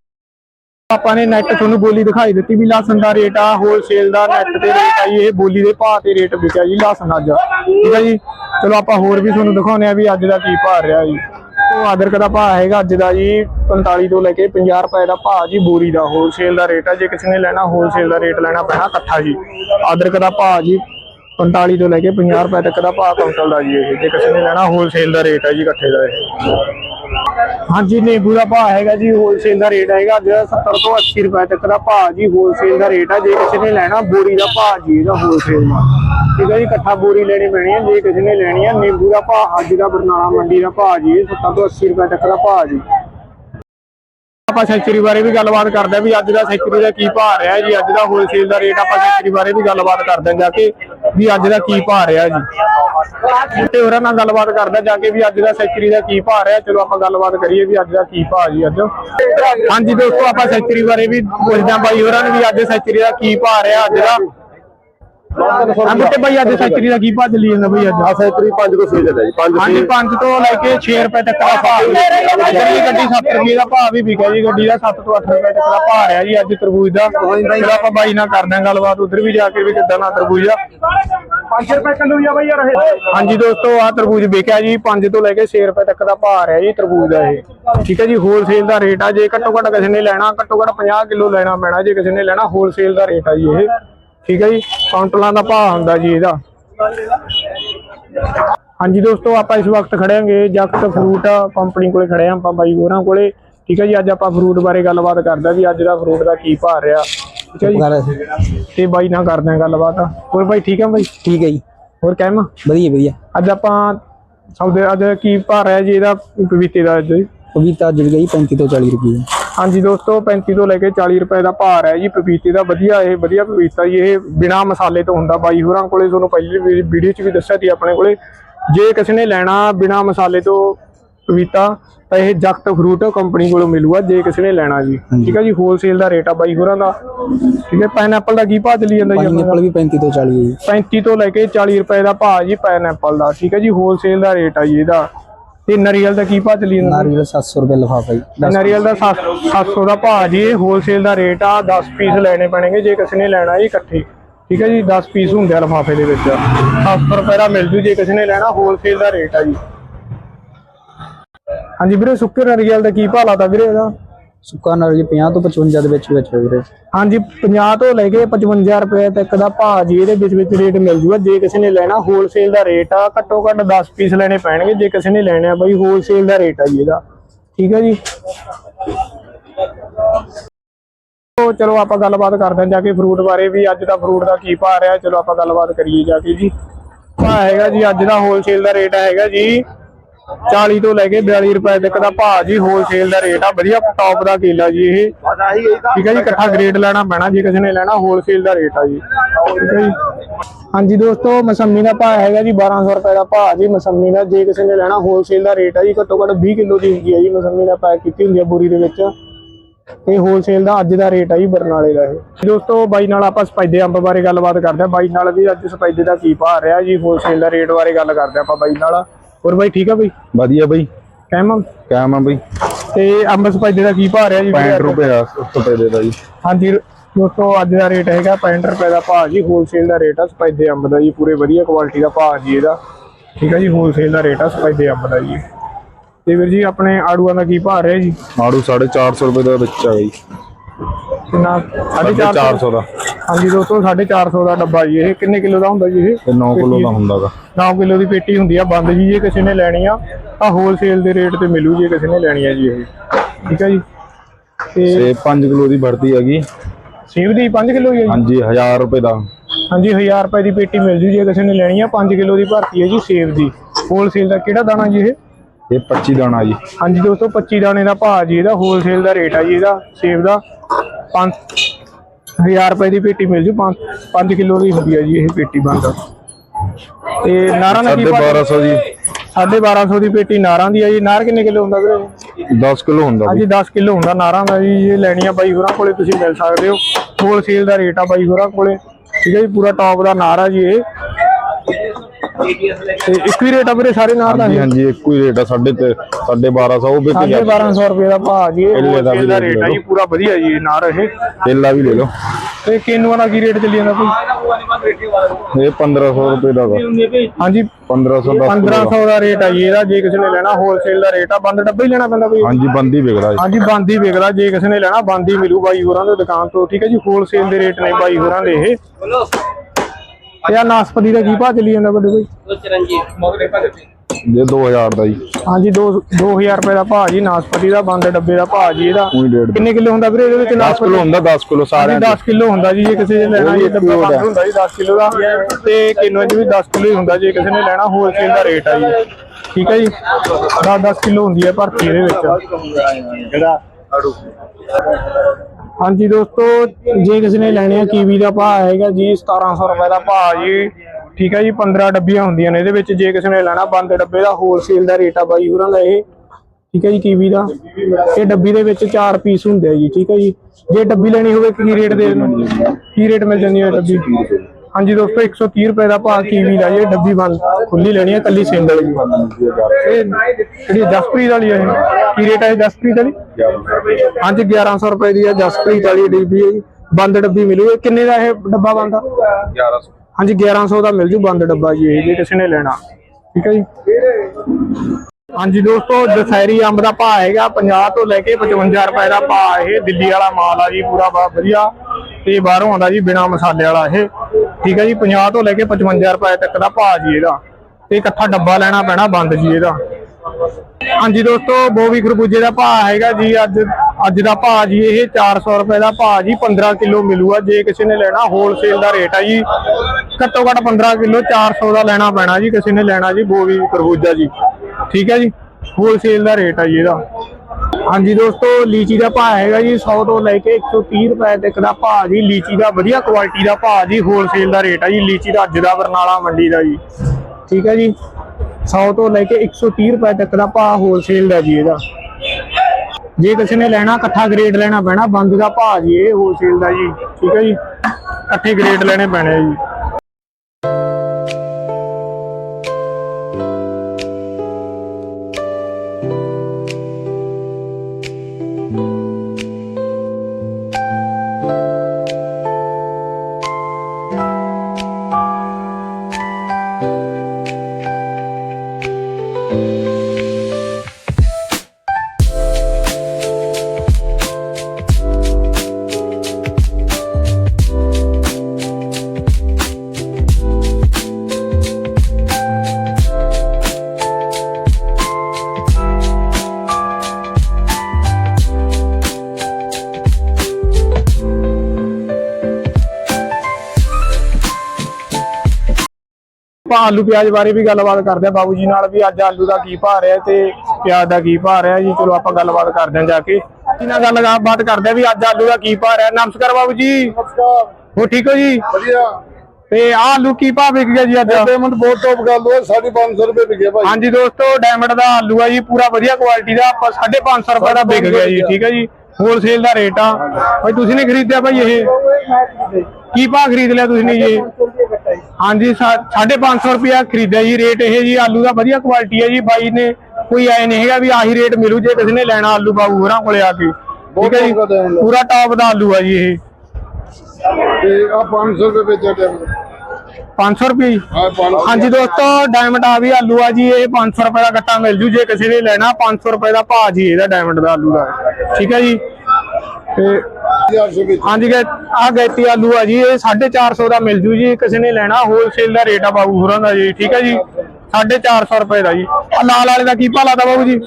ਆਪਾਂ ਨੇ ਨੈਟ ਤੁਹਾਨੂੰ ਬੋਲੀ ਦਿਖਾਈ ਦਿੱਤੀ ਵੀ ਲਸਣ ਦਾ ਰੇਟ ਆ ਹੋਲਸੇਲ ਦਾ ਨੈਟ ਤੇ ਰੇਟ ਆ ਜੀ, ਇਹ ਬੋਲੀ ਦੇ ਭਾਅ ਤੇ ਰੇਟ ਵਿਕਿਆ ਜੀ ਲਸਣ ਅੱਜ। ਠੀਕ ਹੈ ਜੀ? ਚਲੋ ਆਪਾਂ ਹੋਰ ਵੀ ਤੁਹਾਨੂੰ ਦਿਖਾਉਣੇ ਆ ਵੀ ਅੱਜ ਦਾ ਕੀ ਭਾਅ ਰਿਹਾ ਜੀ। ਉਹ ਅਦਰਕ ਦਾ ਭਾਅ ਹੈਗਾ ਅੱਜ ਦਾ ਜੀ 45 ਤੋਂ ਲੈ ਕੇ 50 ਰੁਪਏ ਦਾ ਭਾਅ ਜੀ ਬੋਰੀ ਦਾ। ਹੋਲਸੇਲ ਦਾ ਰੇਟ ਆ, ਜੇ ਕਿਸੇ ਨੇ ਲੈਣਾ ਹੋਲਸੇਲ ਦਾ ਰੇਟ ਲੈਣਾ ਪੈਣਾ ਇਕੱਠਾ ਜੀ। ਅਦਰਕ ਦਾ ਭਾਅ ਜੀ 45 ਤੋਂ ਲੈ ਕੇ 50 ਰੁਪਏ ਤੱਕ ਦਾ ਭਾਅ ਕੁਇੰਟਲ ਦਾ ਜੀ ਇਹ। ਜੇ ਕਿਸੇ ਨੇ ਲੈਣਾ ਹੋਲਸੇਲ ਦਾ ਰੇਟ ਹੈ ਜੀ ਇਕੱਠੇ ਦਾ ਇਹ। ਹਾਂਜੀ ਨਿੰਬੂ ਦਾ ਭਾਅ ਹੈਗਾ ਜੀ ਹੋਲਸੇਲ ਦਾ ਰੇਟ ਹੈਗਾ ਅੱਜ 70 ਤੋਂ 80 ਰੁਪਏ ਤੱਕ ਦਾ ਭਾਅ ਜੀ ਹੋਲਸੇਲ ਦਾ ਰੇਟ ਹੈ ਜੇ ਕਿਸੇ ਨੇ ਲੈਣਾ ਬੋਰੀ ਦਾ ਭਾਅ ਜੀ, ਇਹਦਾ ਹੋਲਸੇਲ ਦਾ। ਠੀਕ ਹੈ ਜੀ, ਇਕੱਠਾ ਬੋਰੀ ਲੈਣੀ ਪੈਣੀ ਹੈ ਜੇ ਕਿਸੇ ਨੇ ਲੈਣੀ ਹੈ ਨਿੰਬੂ ਦਾ ਭਾਅ, ਅੱਜ ਦਾ ਬਰਨਾਲਾ ਮੰਡੀ ਦਾ ਭਾਅ ਜੀ 70 ਤੋਂ 80 ਰੁਪਏ ਤੱਕ ਦਾ ਭਾਅ ਜੀ। ਆਪਾਂ ਸੈਂਚਰੀ ਬਾਰੇ ਵੀ ਗੱਲਬਾਤ ਕਰਦੇ ਹਾਂ ਵੀ ਅੱਜ ਦਾ ਸੈਂਚਰੀ ਦਾ ਕੀ ਭਾਅ ਰਿਹਾ ਜੀ, ਅੱਜ ਦਾ ਹੋਲਸੇਲ ਦਾ ਰੇਟ ਆਪਾਂ ਸੈਂਚਰੀ ਬਾਰੇ ਵੀ ਗੱਲਬਾਤ ਕਰਦੇ ਹਾਂ ਜਾ ਕੇ ਵੀ ਅੱਜ ਦਾ ਕੀ ਭਾਅ ਰਿਹਾ ਜੀ। ਤੇ ਹੋਰਾਂ ਨਾਲ ਗੱਲਬਾਤ ਕਰਦਾ ਜਾ ਕੇ ਵੀ ਅੱਜ ਦਾ ਸੈਂਚਰੀ ਦਾ ਕੀ ਭਾਅ ਰਿਹਾ। ਚਲੋ ਆਪਾਂ ਗੱਲਬਾਤ ਕਰੀਏ ਵੀ ਅੱਜ ਦਾ ਕੀ ਭਾਅ ਜੀ ਅੱਜ। ਹਾਂਜੀ ਦੋਸਤੋ, ਆਪਾਂ ਸੈਂਚਰੀ ਬਾਰੇ ਵੀ ਪੁੱਛਦੇ ਹਾਂ ਬਾਈ ਹੋਰਾਂ ਨੂੰ ਵੀ ਅੱਜ ਸੈਂਚਰੀ ਦਾ ਕੀ ਭਾਅ ਰਿਹਾ ਅੱਜ ਦਾ। ਅੰਬਤੇ ਬਾਈ ਅੱਜ ਸੈਂਚਰੀ ਦਾ ਕੀ ਭਾਅ ਚੱਲੀ ਜਾਂਦਾ ਬਾਈ ਅੱਜ?
ਸੈਕਟਰੀ 5 ਤੋਂ 6 ਜਾਂਦਾ ਜੀ 5
ਹਾਂਜੀ 5 ਤੋਂ ਲੈ ਕੇ 6 ਰੁਪਏ ਤੱਕ ਦਾ ਭਾਅ ਜਿਹੜੀ ਗੱਡੀ 7 ਰੁਪਏ ਦਾ ਭਾਅ ਵੀ ਵਿਕਿਆ ਜੀ ਗੱਡੀ ਦਾ 7 ਤੋਂ 8 ਰੁਪਏ ਤੱਕ ਦਾ ਭਾਅ ਰਿਹਾ ਜੀ ਅੱਜ ਤਰਬੂਜ ਦਾ। ਫਿਰ ਆਪਾਂ ਬਾਈ ਨਾਲ ਕਰਦੇ ਹਾਂ ਗੱਲਬਾਤ ਉਧਰ ਵੀ ਜਾ ਕੇ ਵੀ ਕਿੱਦਾਂ ਦਾ ਤਰਬੂਜ ਆ।
5 ਰੁਪਏ ਕਿਲੋ ਆ ਬਈ ਯਾਰ ਇਹ।
ਹਾਂਜੀ ਦੋਸਤੋ ਆ ਤਰਬੂਜ ਵਿਕਿਆ ਜੀ 5 ਤੋਂ ਲੈ ਕੇ 6 ਰੁਪਏ ਤੱਕ ਦਾ ਭਾਅ ਰਿਹਾ ਜੀ ਤਰਬੂਜ ਦਾ ਇਹ। ਠੀਕ ਹੈ ਜੀ ਹੋਲਸੇਲ ਦਾ ਰੇਟ ਆ ਜੇ ਘੱਟੋ ਘੱਟ ਕਿਸੇ ਨੇ ਲੈਣਾ ਘੱਟੋ ਘੱਟ 50 ਕਿਲੋ ਲੈਣਾ ਪੈਣਾ ਜੇ ਕਿਸੇ ਨੇ ਲੈਣਾ ਹੋਲਸੇਲ ਦਾ ਰੇਟ ਆ ਜੀ ਇਹ। ਠੀਕ ਹੈ ਜੀ? ਕਾਉਂਟਲਾਂ ਦਾ ਭਾਅ ਹੁੰਦਾ ਜੀ ਇਹਦਾ। ਹਾਂਜੀ ਦੋਸਤੋ ਆਪਾਂ ਇਸ ਵਕਤ ਖੜੇ ਹਾਂਗੇ ਜਗਤ ਫਰੂਟ ਕੰਪਨੀ ਕੋਲੇ ਖੜੇ ਹਾਂ ਆਪਾਂ ਬਾਈ ਹੋਰਾਂ ਕੋਲੇ। ਠੀਕ ਹੈ ਜੀ? ਅੱਜ ਆਪਾਂ ਫਰੂਟ ਬਾਰੇ ਗੱਲਬਾਤ ਕਰਦੇ ਵੀ ਅੱਜ ਦਾ ਫਰੂਟ ਦਾ ਕੀ ਭਾਅ ਰਿਹਾ। ਠੀਕ ਹੈ ਜੀ? ਤੇ ਬਾਈ ਨਾਲ ਕਰਦੇ ਹਾਂ ਗੱਲਬਾਤ। ਹੋਰ ਬਾਈ ਠੀਕ ਹੈ ਬਾਈ?
ਠੀਕ ਹੈ ਜੀ।
ਹੋਰ ਕਹਿਮ
ਵਧੀਆ ਵਧੀਆ।
ਅੱਜ ਆਪਾਂ ਸੌਦੇ ਅੱਜ ਕੀ ਭਾਅ ਰਿਹਾ ਜੀ ਇਹਦਾ? ਪਪੀਤੇ ਦਾ ਅੱਜ।
ਪਪੀਤਾ ਵੀ ਗਈ 35 ਤੋਂ 40 ਰੁਪਏ
ਹਾਂਜੀ ਦੋਸਤੋ 35 ਤੋਂ ਲੈ ਕੇ 40 ਰੁਪਏ ਦਾ ਭਾਅ ਹੈ ਜੀ। ਪਪੀਤੇ ਦਾ ਵਧੀਆ ਇਹ ਵਧੀਆ ਪਪੀਤਾ ਜੀ ਇਹ ਬਿਨਾ ਮਸਾਲੇ ਤੋਂ ਹੁੰਦਾ ਬਾਈ ਹੋਰਾਂ ਕੋਲੇ। ਤੁਹਾਨੂੰ ਪਹਿਲੀ ਵੀਡੀਓ 'ਚ ਵੀ ਦੱਸਿਆ ਸੀ ਆਪਣੇ ਕੋਲੇ। ਜੇ ਕਿਸੇ ਨੇ ਲੈਣਾ ਬਿਨਾ ਮਸਾਲੇ ਤੋਂ ਪਪੀਤਾ ਤਾਂ ਇਹ ਜਗਤ ਫਰੂਟ ਕੰਪਨੀ ਕੋਲੋਂ ਮਿਲੂਗਾ ਜੇ ਕਿਸੇ ਨੇ ਲੈਣਾ ਜੀ। ਠੀਕ ਹੈ ਜੀ ਹੋਲਸੇਲ ਦਾ ਰੇਟ ਆ ਬਾਈ ਹੋਰਾਂ ਦਾ। ਠੀਕ ਹੈ ਪਾਈਨਐਪਲ ਦਾ ਕੀ ਭਾਅ ਚੱਲੀ ਜਾਂਦਾ ਜੀ?
ਪਾਈਨਐਪਲ ਵੀ 35 ਤੋਂ 40 ਹੈ ਜੀ।
35 ਤੋਂ ਲੈ ਕੇ 40 ਰੁਪਏ ਦਾ ਭਾਅ ਜੀ ਪਾਈਨਐਪਲ ਦਾ। ਠੀਕ ਹੈ ਜੀ ਹੋਲਸੇਲ ਦਾ ਰੇਟ ਆ ਜੀ ਇਹਦਾ। ਤੇ ਨਰੀਅਲ ਦਾ ਕੀ ਭਾਅ ਚੱਲੀ ਜਾਂਦਾ?
ਨਾਰੀਅਲ 700 ਰੁਪਏ ਲਫਾਫਾ ਜੀ
ਨਾਰੀਅਲ ਦਾ 700 ਦਾ ਭਾਅ ਜੀ ਇਹ ਹੋਲਸੇਲ ਦਾ ਰੇਟ ਆ 10 ਪੀਸ ਲੈਣੇ ਪੈਣਗੇ ਜੇ ਕਿਸੇ ਨੇ ਲੈਣਾ ਜੀ ਇਕੱਠੇ। ਠੀਕ ਹੈ ਜੀ 10 ਪੀਸ ਹੁੰਦੇ ਆ ਲਫਾਫੇ ਦੇ ਵਿੱਚ। 700 ਰੁਪਏ ਦਾ ਮਿਲ ਜੂ ਜੇ ਕਿਸੇ ਨੇ ਲੈਣਾ ਹੋਲਸੇਲ ਦਾ ਰੇਟ ਆ ਜੀ। ਹਾਂਜੀ ਵੀਰੇ ਸੁੱਕੇ ਨਾਰੀਅਲ ਦਾ ਕੀ ਭਾਅ ਲਾਤਾ ਵੀਰੇ ਇਹਦਾ?
ਸੁੱਕਾ ਨਾਰੀਅਲ 50 ਤੋਂ 55 ਦੇ ਵਿੱਚ ਵਿੱਚ ਹੈ ਵੀਰੇ
ਹਾਂਜੀ 50 ਤੋਂ ਲੈ ਕੇ 55 ਰੁਪਏ ਤੱਕ ਦਾ ਭਾਅ ਜੀ ਇਹਦੇ ਵਿੱਚ ਵਿੱਚ ਰੇਟ ਮਿਲ ਜੂਗਾ। ਜੇ ਕਿਸੇ ਨੇ ਲੈਣਾ ਹੋਲਸੇਲ ਦਾ ਰੇਟ ਆ, ਘੱਟੋ ਘੱਟ 10 ਪੀਸ ਲੈਣੇ ਪੈਣਗੇ। ਜੇ ਕਿਸੇ ਨੇ ਲੈਣੇ ਆ ਹੋਲਸੇਲ ਦਾ ਰੇਟ ਆ ਜੀ ਇਹਦਾ। ਠੀਕ ਹੈ ਜੀ? ਤੋ ਚਲੋ ਆਪਾਂ ਗੱਲਬਾਤ ਕਰਦੇ ਹਾਂ ਜਾ ਕੇ ਫਰੂਟ ਬਾਰੇ ਵੀ। ਅੱਜ ਦਾ ਫਰੂਟ ਦਾ ਕੀ ਭਾਅ ਰਿਹਾ? ਚਲੋ ਆਪਾਂ ਗੱਲਬਾਤ ਕਰੀਏ ਜਾ ਕੇ ਜੀ। ਭਾਅ ਹੈਗਾ ਜੀ, ਅੱਜ ਦਾ ਹੋਲਸੇਲ ਦਾ ਰੇਟ ਹੈਗਾ ਜੀ 40 ਤੋਂ ਲੈ ਕੇ 42 ਰੁਪਏ ਤੱਕ ਦਾ ਭਾਅ ਜੀ ਹੋਲਸੇਲ ਦਾ ਰੇਟ ਆ, ਵਧੀਆ ਟੌਪ ਦਾ ਕੇਲਾ ਜੀ ਇਹ। ਠੀਕ ਹੈ ਜੀ, ਇਕੱਠਾ ਗ੍ਰੇਡ ਲੈਣਾ ਪੈਣਾ, ਜੇ ਕਿਸੇ ਨੇ ਲੈਣਾ ਹੋਲਸੇਲ ਦਾ ਰੇਟ ਆ ਜੀ। ਠੀਕ ਹੈ ਜੀ। ਹਾਂਜੀ ਦੋਸਤੋ, ਮਸੰਮੀ ਦਾ ਭਾਅ ਹੈਗਾ ਜੀ 1200 ਰੁਪਏ ਦਾ ਭਾਅ ਜੀ ਮਸੰਮੀ ਦਾ। ਜੇ ਕਿਸੇ ਨੇ ਲੈਣਾ ਹੋਲਸੇਲ ਦਾ ਰੇਟ ਆ ਜੀ, ਘੱਟੋ ਘੱਟ 20 ਕਿਲੋ ਦੀ ਹੁੰਦੀ ਹੈ ਜੀ ਮਸੰਮੀ ਦਾ ਪੈਕ ਕੀਤੀ ਹੁੰਦੀ ਹੈ ਬੋਰੀ ਦੇ ਵਿੱਚ। ਇਹ ਹੋਲਸੇਲ ਦਾ ਅੱਜ ਦਾ ਰੇਟ ਆ ਜੀ, ਬਰਨਾਲੇ ਦਾ ਇਹ। ਦੋਸਤੋ, ਬਾਈ ਨਾਲ ਆਪਾਂ ਸਪੈਦੇ ਅੰਬ ਬਾਰੇ ਗੱਲਬਾਤ ਕਰਦੇ ਆ। ਬਾਈ ਨਾਲ ਵੀ ਅੱਜ ਸਪੈਦੇ ਦਾ ਕੀ ਭਾਅ ਰਿਹਾ ਜੀ ਹੋਲਸੇਲ ਦਾ ਰੇਟ ਬਾਰੇ ਗੱਲ ਕਰਦੇ ਆਪਾਂ ਬਾਈ ਨਾਲ। ਹੋਰ ਬਾਈ ਠੀਕ ਆ ਬਾਈ?
ਵਧੀਆ ਬਈ।
ਕਹਿਮ
ਆ? ਬਈ।
ਤੇ ਅੰਬ ਸਪੈਦੇ ਦਾ ਕੀ ਭਾਅ ਰਿਹਾ ਜੀ?
65 ਰੁਪਏ ਆ ਸਪੇ ਦੇ ਦਾ ਜੀ।
ਹਾਂਜੀ ਦੋਸਤੋ ਅੱਜ ਦਾ ਰੇਟ ਹੈਗਾ 65 ਰੁਪਏ ਦਾ ਭਾਅ ਜੀ। ਹੋਲਸੇਲ ਦਾ ਰੇਟ ਆ ਸਪੈਦੇ ਅੰਬ ਦਾ ਜੀ। ਪੂਰੇ ਵਧੀਆ ਕੁਆਲਿਟੀ ਦਾ ਭਾਅ ਜੀ ਇਹਦਾ। ਠੀਕ ਹੈ ਜੀ ਹੋਲਸੇਲ ਦਾ ਰੇਟ ਆ ਸਪੈਦੇ ਅੰਬ ਦਾ ਜੀ। ਤੇ ਵੀਰ ਜੀ ਆਪਣੇ ਆੜੂਆਂ ਦਾ ਕੀ ਭਾਅ ਰਿਹਾ ਜੀ?
ਆੜੂ 450 ਰੁਪਏ ਦਾ ਵਿੱਚ ਆ ਜੀ
ਕਿੰਨਾ? 450
450 ਦਾ।
ਹਾਂਜੀ ਦੋਸਤੋ 450 ਦਾ ਡੱਬਾ ਜੀ ਇਹ। ਕਿੰਨੇ ਕਿਲੋ ਦਾ ਹੁੰਦਾ ਜੀ ਇਹ?
ਤੇ 9 ਕਿਲੋ ਦਾ ਹੁੰਦਾਗਾ।
9 ਕਿਲੋ ਦੀ ਪੇਟੀ ਹੁੰਦੀ ਆ ਬੰਦ ਜੀ। ਜੇ ਕਿਸੇ ਨੇ ਲੈਣੀ ਆ ਤਾਂ ਹੋਲਸੇਲ ਦੇ ਰੇਟ ਤੇ ਮਿਲੂ ਜੇ ਕਿਸੇ ਨੇ ਲੈਣੀ ਆ ਜੀ ਇਹ। ਠੀਕ ਹੈ ਜੀ? ਤੇ
ਤੇ 5 ਕਿਲੋ ਦੀ ਭਰਤੀ ਹੈਗੀ।
ਸੇਬ ਦੀ 5 ਕਿਲੋ ਹੀ ਹੈ ਜੀ?
ਹਾਂਜੀ 1000 ਰੁਪਏ ਦਾ।
ਹਾਂਜੀ 1000 ਰੁਪਏ ਦੀ ਪੇਟੀ ਮਿਲ ਜੂ ਜੇ ਕਿਸੇ ਨੇ ਲੈਣੀ ਆ 5 ਕਿਲੋ ਦੀ ਭਰਤੀ ਹੈ ਜੀ ਸੇਬ ਦੀ। ਹੋਲਸੇਲ ਦਾ ਕਿਹੜਾ ਦਾਣਾ ਜੀ ਇਹ?
ਇਹ 25 ਦਾਣਾ ਜੀ।
ਹਾਂਜੀ ਦੋਸਤੋ 25 ਦਾਣੇ ਦਾ ਭਾਅ ਜੀ ਇਹਦਾ ਹੋਲਸੇਲ ਦਾ ਰੇਟ ਆ ਜੀ ਇਹਦਾ ਸੇਬ ਦਾ। 5 1000 ਰੁਪਏ ਦੀ ਪੇਟੀ ਮਿਲ ਜੂ 5 5 ਕਿਲੋ ਦੀ ਹੁੰਦੀ ਹੈ ਜੀ ਇਹ ਪੇਟੀ ਬੰਦ। ਤੇ ਨਾਰਾਂ ਦਾ ਕੀ ਭਾਅ
1250 ਜੀ।
1250 ਦੀ ਪੇਟੀ ਨਾਰਾਂ ਦੀ ਹੈ ਜੀ। ਨਾਰ ਕਿੰਨੇ ਕਿਲੋ ਹੁੰਦਾ ਵੀਰੇ?
10 ਕਿਲੋ ਹੁੰਦਾ
ਹਾਂਜੀ
ਬਈ
10 ਕਿਲੋ ਹੁੰਦਾ ਨਾਰਾਂ ਦਾ ਜੀ। ਇਹ ਲੈਣੀ ਆ ਬਾਈ ਹੋਰਾਂ ਕੋਲੇ ਤੁਸੀਂ ਮਿਲ ਸਕਦੇ ਹੋ। ਹੋਲਸੇਲ ਦਾ ਰੇਟ ਆ ਬਾਈ ਹੋਰਾਂ ਕੋਲੇ। ਠੀਕ ਹੈ ਜੀ ਪੂਰਾ ਟੌਪ ਦਾ ਨਾਰ ਆ ਜੀ ਇਹ। ਤੇ ਇੱਕੋ ਹੀ ਰੇਟ ਆ ਵੀਰੇ ਸਾਰੇ ਨਾਲ ਦਾ?
ਹਾਂਜੀ ਹਾਂਜੀ ਇੱਕੋ ਹੀ ਰੇਟ ਆ ਸਾਢੇ ਤੇ ਸਾਢੇ 1200 ਉਹ ਵੀ
ਸਾਢੇ 1200 ਰੁਪਏ ਦਾ ਭਾਅ ਜੀ। ਇਹ
ਦਾ ਵੀ ਰੇਟ
ਆ ਜੀ ਪੂਰਾ ਵਧੀਆ ਜੀ ਨਾ ਰਹੇ
ਤੇਲਾ ਵੀ ਲੈ ਲਓ।
ਤੇ ਕਿੰਨੂਆਂ ਦਾ ਕੀ ਰੇਟ ਚੱਲੀ ਜਾਂਦਾ ਕੋਈ
ਇਹ 1500 ਰੁਪਏ ਦਾ
ਹਾਂਜੀ
1500 ਦਾ।
1500 ਦਾ ਰੇਟ ਆ ਜੀ ਇਹਦਾ ਜੇ ਕਿਸੇ ਨੇ ਲੈਣਾ ਹੋਲਸੇਲ ਦਾ ਰੇਟ ਆ ਬੰਦ ਡੱਬਾ ਹੀ ਲੈਣਾ ਪੈਂਦਾ ਕੋਈ
ਹਾਂਜੀ ਬੰਦੀ ਵਿਕਦਾ ਜੀ।
ਹਾਂਜੀ ਬੰਦ ਹੀ ਵਿਕਦਾ ਜੇ ਕਿਸੇ ਨੇ ਲੈਣਾ ਬੰਦ ਹੀ ਮਿਲੂ ਬਾਈ ਹੋਰਾਂ ਦੀ ਦੁਕਾਨ ਤੋਂ ਠੀਕ ਹੈ ਜੀ ਹੋਲਸੇਲ ਦੇ ਰੇਟ ਨੇ ਬਾਈ ਹੋਰਾਂ ਦੇ ਇਹ। ਆ ਨਾਸਪਤੀ ਦਾ ਕੀ ਭਾਅ ਚੱਲੀ ਜਾਂਦਾ ਵੱਡੇ ਕੋਈ
ਜੇ 2000 ਦਾ ਜੀ।
ਹਾਂਜੀ 2 2000 ਰੁਪਏ ਦਾ ਭਾਅ ਜੀ ਨਾਸਪਤੀ ਦਾ ਬੰਦ ਡੱਬੇ ਦਾ ਭਾਅ ਜੀ ਇਹਦਾ।
ਉਹੀ
ਕਿੰਨੇ ਕਿਲੋ ਹੁੰਦਾ ਵੀਰੇ ਇਹਦੇ ਵਿੱਚ
10
ਨਾਸਪਤੀ?
ਕਿਲੋ ਹੁੰਦਾ 10 ਕਿਲੋ ਸਾਰਿਆਂ
10 ਕਿਲੋ ਹੁੰਦਾ ਜੀ ਜੇ ਕਿਸੇ ਨੇ ਲੈਣਾ ਜੀ ਡੱਬਾ ਬੰਦ ਹੁੰਦਾ ਜੀ 10 ਕਿਲੋ ਦਾ। ਤੇ ਕਿਲੋ 'ਚ ਵੀ 10 ਕਿਲੋ ਹੀ ਹੁੰਦਾ ਜੇ ਕਿਸੇ ਨੇ ਲੈਣਾ ਹੋਲਸੇਲ ਦਾ ਰੇਟ ਆ ਜੀ। ਠੀਕ ਹੈ ਜੀ? 10 10 ਕਿਲੋ ਹੁੰਦੀ ਹੈ ਭਰਤੀ ਇਹਦੇ ਵਿੱਚ। ਹਾਂਜੀ ਦੋਸਤੋ, ਜੇ ਕਿਸੇ ਨੇ ਲੈਣੇ ਆ ਕੀਵੀ ਦਾ ਭਾਅ ਹੈਗਾ ਜੀ 1700 ਰੁਪਏ ਦਾ ਭਾਅ ਜੀ। ਠੀਕ ਹੈ ਜੀ 15 ਡੱਬੀਆਂ ਹੁੰਦੀਆਂ ਨੇ ਇਹਦੇ ਵਿੱਚ, ਜੇ ਕਿਸੇ ਨੇ ਲੈਣਾ ਬੰਦ ਡੱਬੇ ਦਾ ਹੋਲਸੇਲ ਦਾ ਰੇਟ ਆ ਬਾਈ ਹੋਰਾਂ ਦਾ ਇਹ। ਠੀਕ ਹੈ ਜੀ, ਕੀਵੀ ਦਾ। ਇਹ ਡੱਬੀ ਦੇ ਵਿੱਚ 4 ਪੀਸ ਹੁੰਦੇ ਆ ਜੀ, ਠੀਕ ਹੈ ਜੀ। ਜੇ ਡੱਬੀ ਲੈਣੀ ਹੋਵੇ, ਕੀ ਰੇਟ ਦੇ ਕੀ ਰੇਟ ਮਿਲ ਜਾਂਦੀ ਹੈ ਡੱਬੀ? ਹਾਂਜੀ ਦੋਸਤੋ 130 ਰੁਪਏ ਦਾ ਭਾਅ ਕੀਵੀ ਦਾ ਇਹ ਡੱਬੀ ਬੰਦ ਖੁੱਲੀ ਲੈਣੀ ਹੈ ਕੱਲੀ ਸਿੰਗਲ ਜੀ ਇਹ ਜਿਹੜੀ ਜਸਪ੍ਰੀਤ ਵਾਲੀ ਹੈ, ਕੀ ਰੇਟ ਹੈ ਜਸਪ੍ਰੀਤ ਵਾਲੀ? ਹਾਂਜੀ 1100 ਰੁਪਏ ਦੀ ਹੈ, ਜਸਪ੍ਰੀਤ ਵਾਲੀ ਡੱਬੀ ਹੈ ਬੰਦ ਡੱਬੀ ਮਿਲੂ ਕਿੰਨੇ ਦਾ ਇਹ ਡੱਬਾ ਬੰਦ 1100 ਹਾਂਜੀ 1100 ਦਾ ਮਿਲ ਜੂ ਬੰਦ ਡੱਬਾ ਜੀ, ਇਹ ਜੇ ਕਿਸੇ ਨੇ ਲੈਣਾ। ਠੀਕ ਹੈ ਜੀ? ਹਾਂਜੀ ਦੋਸਤੋ, ਦਸਹਿਰੀ ਅੰਬ ਦਾ ਭਾਅ ਹੈਗਾ 50 ਤੋਂ ਲੈ ਕੇ 55 ਰੁਪਏ ਦਾ ਭਾਅ ਇਹ। ਦਿੱਲੀ ਵਾਲਾ ਮਾਲ ਆ ਜੀ, ਪੂਰਾ ਬਾ ਵਧੀਆ। ਤੇ ਬਾਹਰੋਂ ਆਉਂਦਾ ਜੀ, ਬਿਨਾ ਮਸਾਲੇ ਵਾਲਾ ਇਹ। ਠੀਕ ਹੈ ਜੀ 50 ਤੋਂ ਲੈ ਕੇ 55 ਰੁਪਏ ਤੱਕ ਦਾ ਭਾਅ ਜੀ ਇਹਦਾ। ਤੇ ਇਕੱਠਾ ਡੱਬਾ ਲੈਣਾ ਪੈਣਾ ਬੰਦ ਜੀ ਇਹਦਾ। ਹਾਂਜੀ ਦੋਸਤੋ, ਬੋਵੀ ਖਰਬੂਜੇ ਦਾ ਭਾਅ ਹੈਗਾ ਜੀ, ਅੱਜ ਅੱਜ ਦਾ ਭਾਅ ਜੀ ਇਹ 400 ਰੁਪਏ ਦਾ ਭਾਅ ਜੀ 15 ਕਿਲੋ ਮਿਲੂਗਾ। ਜੇ ਕਿਸੇ ਨੇ ਲੈਣਾ ਹੋਲਸੇਲ ਦਾ ਰੇਟ ਆ ਜੀ, ਘੱਟੋ ਘੱਟ 15 ਕਿਲੋ 400 ਦਾ ਲੈਣਾ ਪੈਣਾ ਜੀ, ਕਿਸੇ ਨੇ ਲੈਣਾ ਜੀ ਬੋਵੀ ਖਰਬੂਜਾ ਜੀ। ਠੀਕ ਹੈ ਜੀ ਹੋਲਸੇਲ ਦਾ ਰੇਟ ਆ ਜੀ ਇਹਦਾ। ਹਾਂਜੀ ਦੋਸਤੋ, ਲੀਚੀ ਦਾ ਭਾਅ ਹੈਗਾ ਜੀ 100 ਤੋਂ ਲੈ ਕੇ 130 ਰੁਪਏ ਤੱਕ ਦਾ ਭਾਅ ਜੀ। ਲੀਚੀ ਦਾ ਵਧੀਆ ਕੁਆਲਿਟੀ ਦਾ ਭਾਅ ਜੀ ਹੋਲਸੇਲ ਦਾ ਰੇਟ ਆ ਜੀ। ਲੀਚੀ ਦਾ ਅੱਜ ਦਾ ਬਰਨਾਲਾ ਮੰਡੀ ਦਾ ਜੀ। ਠੀਕ ਹੈ ਜੀ? 100 ਤੋਂ ਲੈ ਕੇ 130 ਰੁਪਏ ਤੱਕ ਦਾ ਭਾਅ ਹੋਲਸੇਲ ਦਾ ਜੀ ਇਹਦਾ। ਜੇ ਕਿਸੇ ਨੇ ਲੈਣਾ, ਇਕੱਠਾ ਗ੍ਰੇਡ ਲੈਣਾ ਪੈਣਾ, ਬੰਦ ਦਾ ਭਾਅ ਜੀ ਇਹ ਹੋਲਸੇਲ ਦਾ ਜੀ। ਠੀਕ ਹੈ ਜੀ? ਇਕੱਠੇ ਗ੍ਰੇਡ ਲੈਣੇ ਪੈਣੇ ਆ ਜੀ। ਆਪਾਂ ਆਲੂ ਪਿਆਜ਼ ਬਾਰੇ ਵੀ ਗੱਲਬਾਤ ਕਰਦੇ ਆ ਬਾਬੂ ਜੀ ਨਾਲ ਵੀ ਅੱਜ ਆਲੂ ਦਾ ਕੀ ਭਾਅ ਰਿਹਾ ਤੇ ਪਿਆਜ਼ ਦਾ ਕੀ ਭਾਅ ਰਿਹਾ ਜੀ। ਚਲੋ ਆਪਾਂ ਗੱਲਬਾਤ ਕਰਦੇ ਹਾਂ ਜਾ ਕੇ। ਜੀ ਨਾਲ ਗੱਲਬਾਤ ਕਰਦੇ ਆ ਵੀ ਅੱਜ ਆਲੂ ਦਾ ਕੀ ਭਾਅ ਰਿਹਾ। ਨਮਸਕਾਰ ਬਾਬੂ ਜੀ।
ਨਮਸਕਾਰ।
ਹੋ ਠੀਕ ਹੋ ਜੀ?
ਵਧੀਆ।
ਤੇ ਆਹ ਆਲੂ ਕੀ ਭਾਅ ਵਿਕ ਗਿਆ ਜੀ ਅੱਜ?
ਪੇਮੈਂਟ ਬਹੁਤ ਟੌਪ ਗੱਲ ਹੋਏ 550 ਰੁਪਏ ਵਿਕੇ ਭਾਈ
ਹਾਂਜੀ ਦੋਸਤੋ ਡਾਇਮੰਡ ਦਾ ਆਲੂ ਆ ਜੀ। ਪੂਰਾ ਵਧੀਆ ਕੁਆਲਿਟੀ ਦਾ। ਆਪਾਂ 550 ਰੁਪਏ ਦਾ ਵਿਕ ਗਿਆ ਜੀ। ਠੀਕ ਹੈ ਜੀ। ਹੋਲਸੇਲ ਦਾ ਰੇਟ ਆ। ਭਾਈ ਤੁਸੀਂ ਨੇ ਖਰੀਦਿਆ ਭਾਈ ਇਹ? ਕੀ ਭਾਅ ਖਰੀਦ ਲਿਆ ਤੁਸੀਂ ਨੇ ਜੀ ਹਾਂਜੀ 550 ਰੁਪਿਆ ਖਰੀਦਿਆ ਜੀ। ਰੇਟ ਇਹ ਜੀ ਆਲੂ ਦਾ ਵਧੀਆ ਕੁਆਲਿਟੀ ਹੈ ਜੀ। ਬਾਈ ਨੇ ਕੋਈ ਐ ਨਹੀਂ ਹੈਗਾ ਵੀ ਆਹੀ ਰੇਟ ਮਿਲੂ ਜੇ ਕਿਸੇ ਨੇ ਲੈਣਾ ਆਲੂ ਬਾਬੂ ਹੋਰਾਂ ਕੋਲੇ ਆ ਕੇ। ਠੀਕ ਹੈ ਜੀ? ਪੂਰਾ ਟੌਪ ਦਾ ਆਲੂ ਆ ਜੀ ਇਹ।
ਤੇ ਆ 500 ਰੁਪਏ ਵੇਚਿਆ ਟਾਈਮ
500 ਰੁਪਏ ਜੀ?
ਆ 500
ਹਾਂਜੀ ਦੋਸਤੋ ਡਾਇਮੰਡ ਆ ਵੀ ਆਲੂ ਆ ਜੀ। ਇਹ 500 ਰੁਪਏ ਦਾ ਗੱਟਾ ਮਿਲ ਜੂ ਜੇ ਕਿਸੇ ਨੇ ਲੈਣਾ 500 ਰੁਪਏ ਦਾ ਭਾਅ ਜੀ ਇਹਦਾ ਡਾਇਮੰਡ ਦਾ ਆਲੂ ਦਾ। ਠੀਕ ਹੈ ਜੀ? ਤੇ
400 ਵਿੱਚ
ਹਾਂਜੀ ਆ ਗੈਤੀ ਆਲੂ ਆ ਜੀ, ਇਹ 450 ਦਾ ਮਿਲ ਜੂ ਜੀ। ਕਿਸੇ ਨੇ ਲੈਣਾ ਹੋਲਸੇਲ ਦਾ ਰੇਟ ਆ ਬਾਬੂ ਹੋਰਾਂ ਦਾ ਜੀ, ਠੀਕ ਹੈ ਜੀ? 450 ਰੁਪਏ ਦਾ ਜੀ। ਆ ਲਾਲ ਵਾਲੇ ਦਾ ਕੀ ਭਾਅ ਲਾਦਾ ਬਾਬੂ ਜੀ?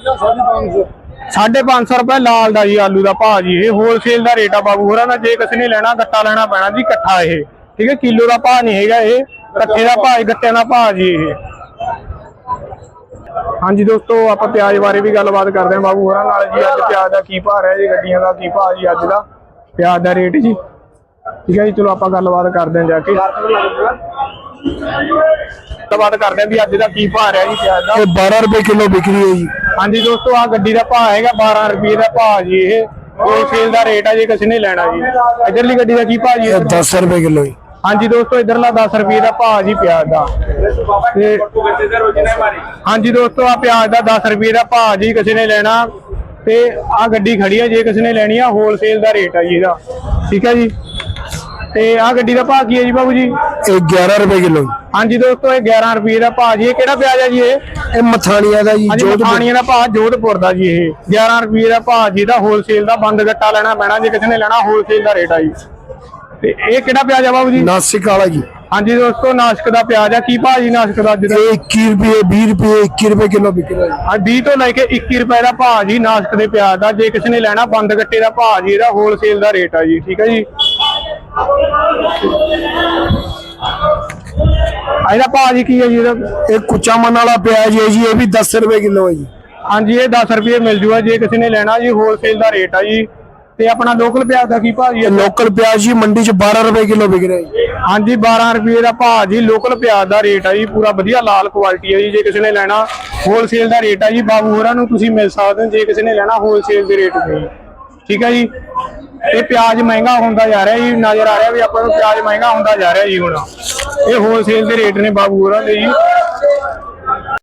550
ਰੁਪਏ ਲਾਲ ਦਾ ਜੀ, ਆਲੂ ਦਾ ਭਾਅ ਜੀ। ਇਹ ਹੋਲਸੇਲ ਦਾ ਰੇਟ ਆ ਬਾਬੂ ਹੋਰਾਂ ਦਾ। ਜੇ ਕਿਸੇ ਨੇ ਲੈਣਾ, ਗੱਟਾ ਲੈਣਾ ਪੈਣਾ ਜੀ, ਇਕੱਠਾ ਇਹ। ਠੀਕ ਹੈ ਕਿਲੋ ਦਾ ਭਾਅ ਨਹੀਂ ਹੈਗਾ ਇਹ। ਇਕੱਠੇ ਦਾ ਭਾਅ ਗੱਟਿਆਂ ਦਾ ਭਾਅ ਜੀ ਇਹ। ਹਾਂਜੀ ਦੋਸਤੋ ਆਪਾਂ ਪਿਆਜ਼ ਬਾਰੇ ਵੀ ਗੱਲਬਾਤ ਕਰਦੇ ਹਾਂ ਬਾਬੂ ਹੋਰਾਂ ਨਾਲ ਜੀ। ਅੱਜ ਪਿਆਜ਼ ਦਾ ਕੀ ਭਾਅ ਰਿਹਾ ਜੀ ਗੱਡੀਆਂ ਦਾ ਕੀ ਭਾਅ ਜੀ ਅੱਜ ਦਾ? ਪਿਆਜ਼ ਦਾ ਰੇਟ ਜੀ। ਠੀਕ ਹੈ ਜੀ ਚਲੋ ਆਪਾਂ ਗੱਲਬਾਤ ਕਰਦੇ ਹਾਂ ਜਾ ਕੇ। ਗੱਲਬਾਤ ਕਰਦੇ ਹਾਂ ਵੀ ਅੱਜ ਦਾ ਕੀ ਭਾਅ ਰਿਹਾ ਜੀ ਪਿਆਜ਼ ਦਾ।
12 ਰੁਪਏ ਕਿਲੋ ਵਿਕਰੀ ਹੈ ਜੀ।
ਹਾਂਜੀ ਦੋਸਤੋ ਆ ਗੱਡੀ ਦਾ ਭਾਅ ਹੈਗਾ 12 ਰੁਪਏ ਦਾ ਭਾਅ ਜੀ ਇਹ। ਹੋਲਸੇਲ ਦਾ ਰੇਟ ਆ ਜੇ ਕਿਸੇ ਨੇ ਲੈਣਾ ਜੀ। ਇਧਰਲੀ ਗੱਡੀ ਦਾ ਕੀ ਭਾਅ ਜੀ?
10 ਰੁਪਏ ਕਿਲੋ ਜੀ।
ਹਾਂਜੀ ਦੋਸਤੋ ਇਧਰਲਾ 10 ਰੁਪਏ ਦਾ ਭਾਅ ਜੀ ਪਿਆਜ਼ ਦਾ। ਤੇ ਹਾਂਜੀ ਦੋਸਤੋ ਆ ਪਿਆਜ਼ ਦਾ 10 ਰੁਪਏ ਦਾ ਭਾਅ ਜੀ ਕਿਸੇ ਨੇ ਲੈਣਾ। ਤੇ ਆ ਗੱਡੀ ਖੜੀ ਹੈ ਜੇ ਕਿਸੇ ਨੇ ਲੈਣੀ ਆ ਹੋਲਸੇਲ ਦਾ ਰੇਟ ਆ ਜੀ ਇਹਦਾ। ਠੀਕ ਹੈ ਜੀ? ਤੇ ਆ ਗੱਡੀ ਦਾ ਭਾਅ ਕੀ ਹੈ ਜੀ ਬਾਬੂ ਜੀ?
ਇਹ 11 ਰੁਪਏ ਕਿਲੋ
ਹਾਂਜੀ ਦੋਸਤੋ ਇਹ 11 ਰੁਪਏ ਦਾ ਭਾਅ ਜੀ। ਇਹ ਕਿਹੜਾ ਪਿਆਜ਼ ਹੈ ਜੀ ਇਹ?
ਇਹ ਮਥਾਣੀਆਂ ਦਾ ਜੀ
ਹਾਂਜੀ ਮਖਾਣੀਆਂ ਦਾ ਭਾਅ ਜੋਧਪੁਰ ਦਾ ਜੀ ਇਹ। 11 ਰੁਪਏ ਦਾ ਭਾਅ ਜੀ ਦਾ ਹੋਲਸੇਲ ਦਾ ਬੰਦ ਗੱਟਾ ਲੈਣਾ ਪੈਣਾ। ਜੇ ਕਿਸੇ ਨੇ ਲੈਣਾ ਹੋਲਸੇਲ ਦਾ ਰੇਟ ਆ ਜੀ। ਤੇ ਇਹ ਕਿਹੜਾ ਪਿਆਜ਼ ਆ ਬਾਬੂ ਜੀ?
ਨਾਸਿਕ ਵਾਲਾ ਜੀ।
ਹਾਂਜੀ ਦੋਸਤੋ ਨਾਸ਼ਕ ਦਾ ਪਿਆਜ਼ ਆ। ਕੀ ਭਾਅ ਜੀ ਨਾਸ਼ਕ ਦਾ ਦਾ?
ਇਹ 21 ਰੁਪਏ 20 ਰੁਪਏ 21 ਰੁਪਏ ਕਿਲੋ ਵਿਕ ਰਿਹਾ ਜੀ।
ਆ 20 ਤੋਂ ਲੈ ਕੇ 21 ਰੁਪਏ ਦਾ ਭਾਅ ਜੀ ਨਾਸ਼ਕ ਦੇ ਪਿਆਜ਼ ਦਾ। ਜੇ ਕਿਸੇ ਨੇ ਲੈਣਾ ਬੰਦ ਗੱਟੇ ਦਾ ਭਾਅ ਜੀ ਇਹਦਾ ਹੋਲਸੇਲ ਦਾ ਰੇਟ ਆ ਜੀ ਠੀਕ ਹੈ ਜੀ? ਇਹਦਾ ਭਾਅ ਜੀ ਕੀ ਹੈ ਜੀ ਇਹਦਾ?
ਇਹ ਕੁਚਾ ਮਨ ਵਾਲਾ ਪਿਆਜ਼ ਹੈ ਜੀ ਇਹ ਵੀ 10 ਰੁਪਏ ਕਿਲੋ ਹੈ ਜੀ।
ਹਾਂਜੀ ਇਹ 10 ਰੁਪਏ ਮਿਲ ਜੂਗਾ। ਜੇ ਕਿਸੇ ਨੇ ਲੈਣਾ ਜੀ ਹੋਲਸੇਲ ਦਾ ਰੇਟ ਆ ਜੀ। ਤੇ ਆਪਣਾ ਲੋਕਲ ਪਿਆਜ਼ ਦਾ ਕੀ ਭਾਅ ਜੀ?
ਲੋਕਲ ਪਿਆਜ਼ ਜੀ ਮੰਡੀ 'ਚ 12 ਰੁਪਏ ਕਿਲੋ ਵਿਕ ਰਿਹਾ ਜੀ।
ਹਾਂਜੀ 12 ਰੁਪਏ ਦਾ ਭਾਅ ਜੀ ਲੋਕਲ ਪਿਆਜ਼ ਦਾ ਰੇਟ ਆ ਜੀ ਪੂਰਾ ਵਧੀਆ ਲਾਲ ਕੁਆਲਿਟੀ ਹੈ ਜੀ। ਜੇ ਕਿਸੇ ਨੇ ਲੈਣਾ ਹੋਲਸੇਲ ਦਾ ਰੇਟ ਆ ਜੀ ਬਾਬੂ ਹੋਰਾਂ ਨੂੰ ਤੁਸੀਂ ਮਿਲ ਸਕਦੇ ਹੋ। ਜੇ ਕਿਸੇ ਨੇ ਲੈਣਾ ਹੋਲਸੇਲ ਦੇ ਰੇਟ ਤੇ। ਠੀਕ ਹੈ ਜੀ? ਇਹ ਪਿਆਜ਼ ਮਹਿੰਗਾ ਹੁੰਦਾ ਜਾ ਰਿਹਾ ਜੀ ਨਜ਼ਰ ਆ ਰਿਹਾ ਵੀ ਆਪਾਂ ਨੂੰ ਪਿਆਜ਼ ਮਹਿੰਗਾ ਹੁੰਦਾ ਜਾ ਰਿਹਾ ਜੀ ਹੁਣ। ਇਹ ਹੋਲਸੇਲ ਦੇ ਰੇਟ ਨੇ ਬਾਬੂ ਹੋਰਾਂ ਦੇ ਜੀ।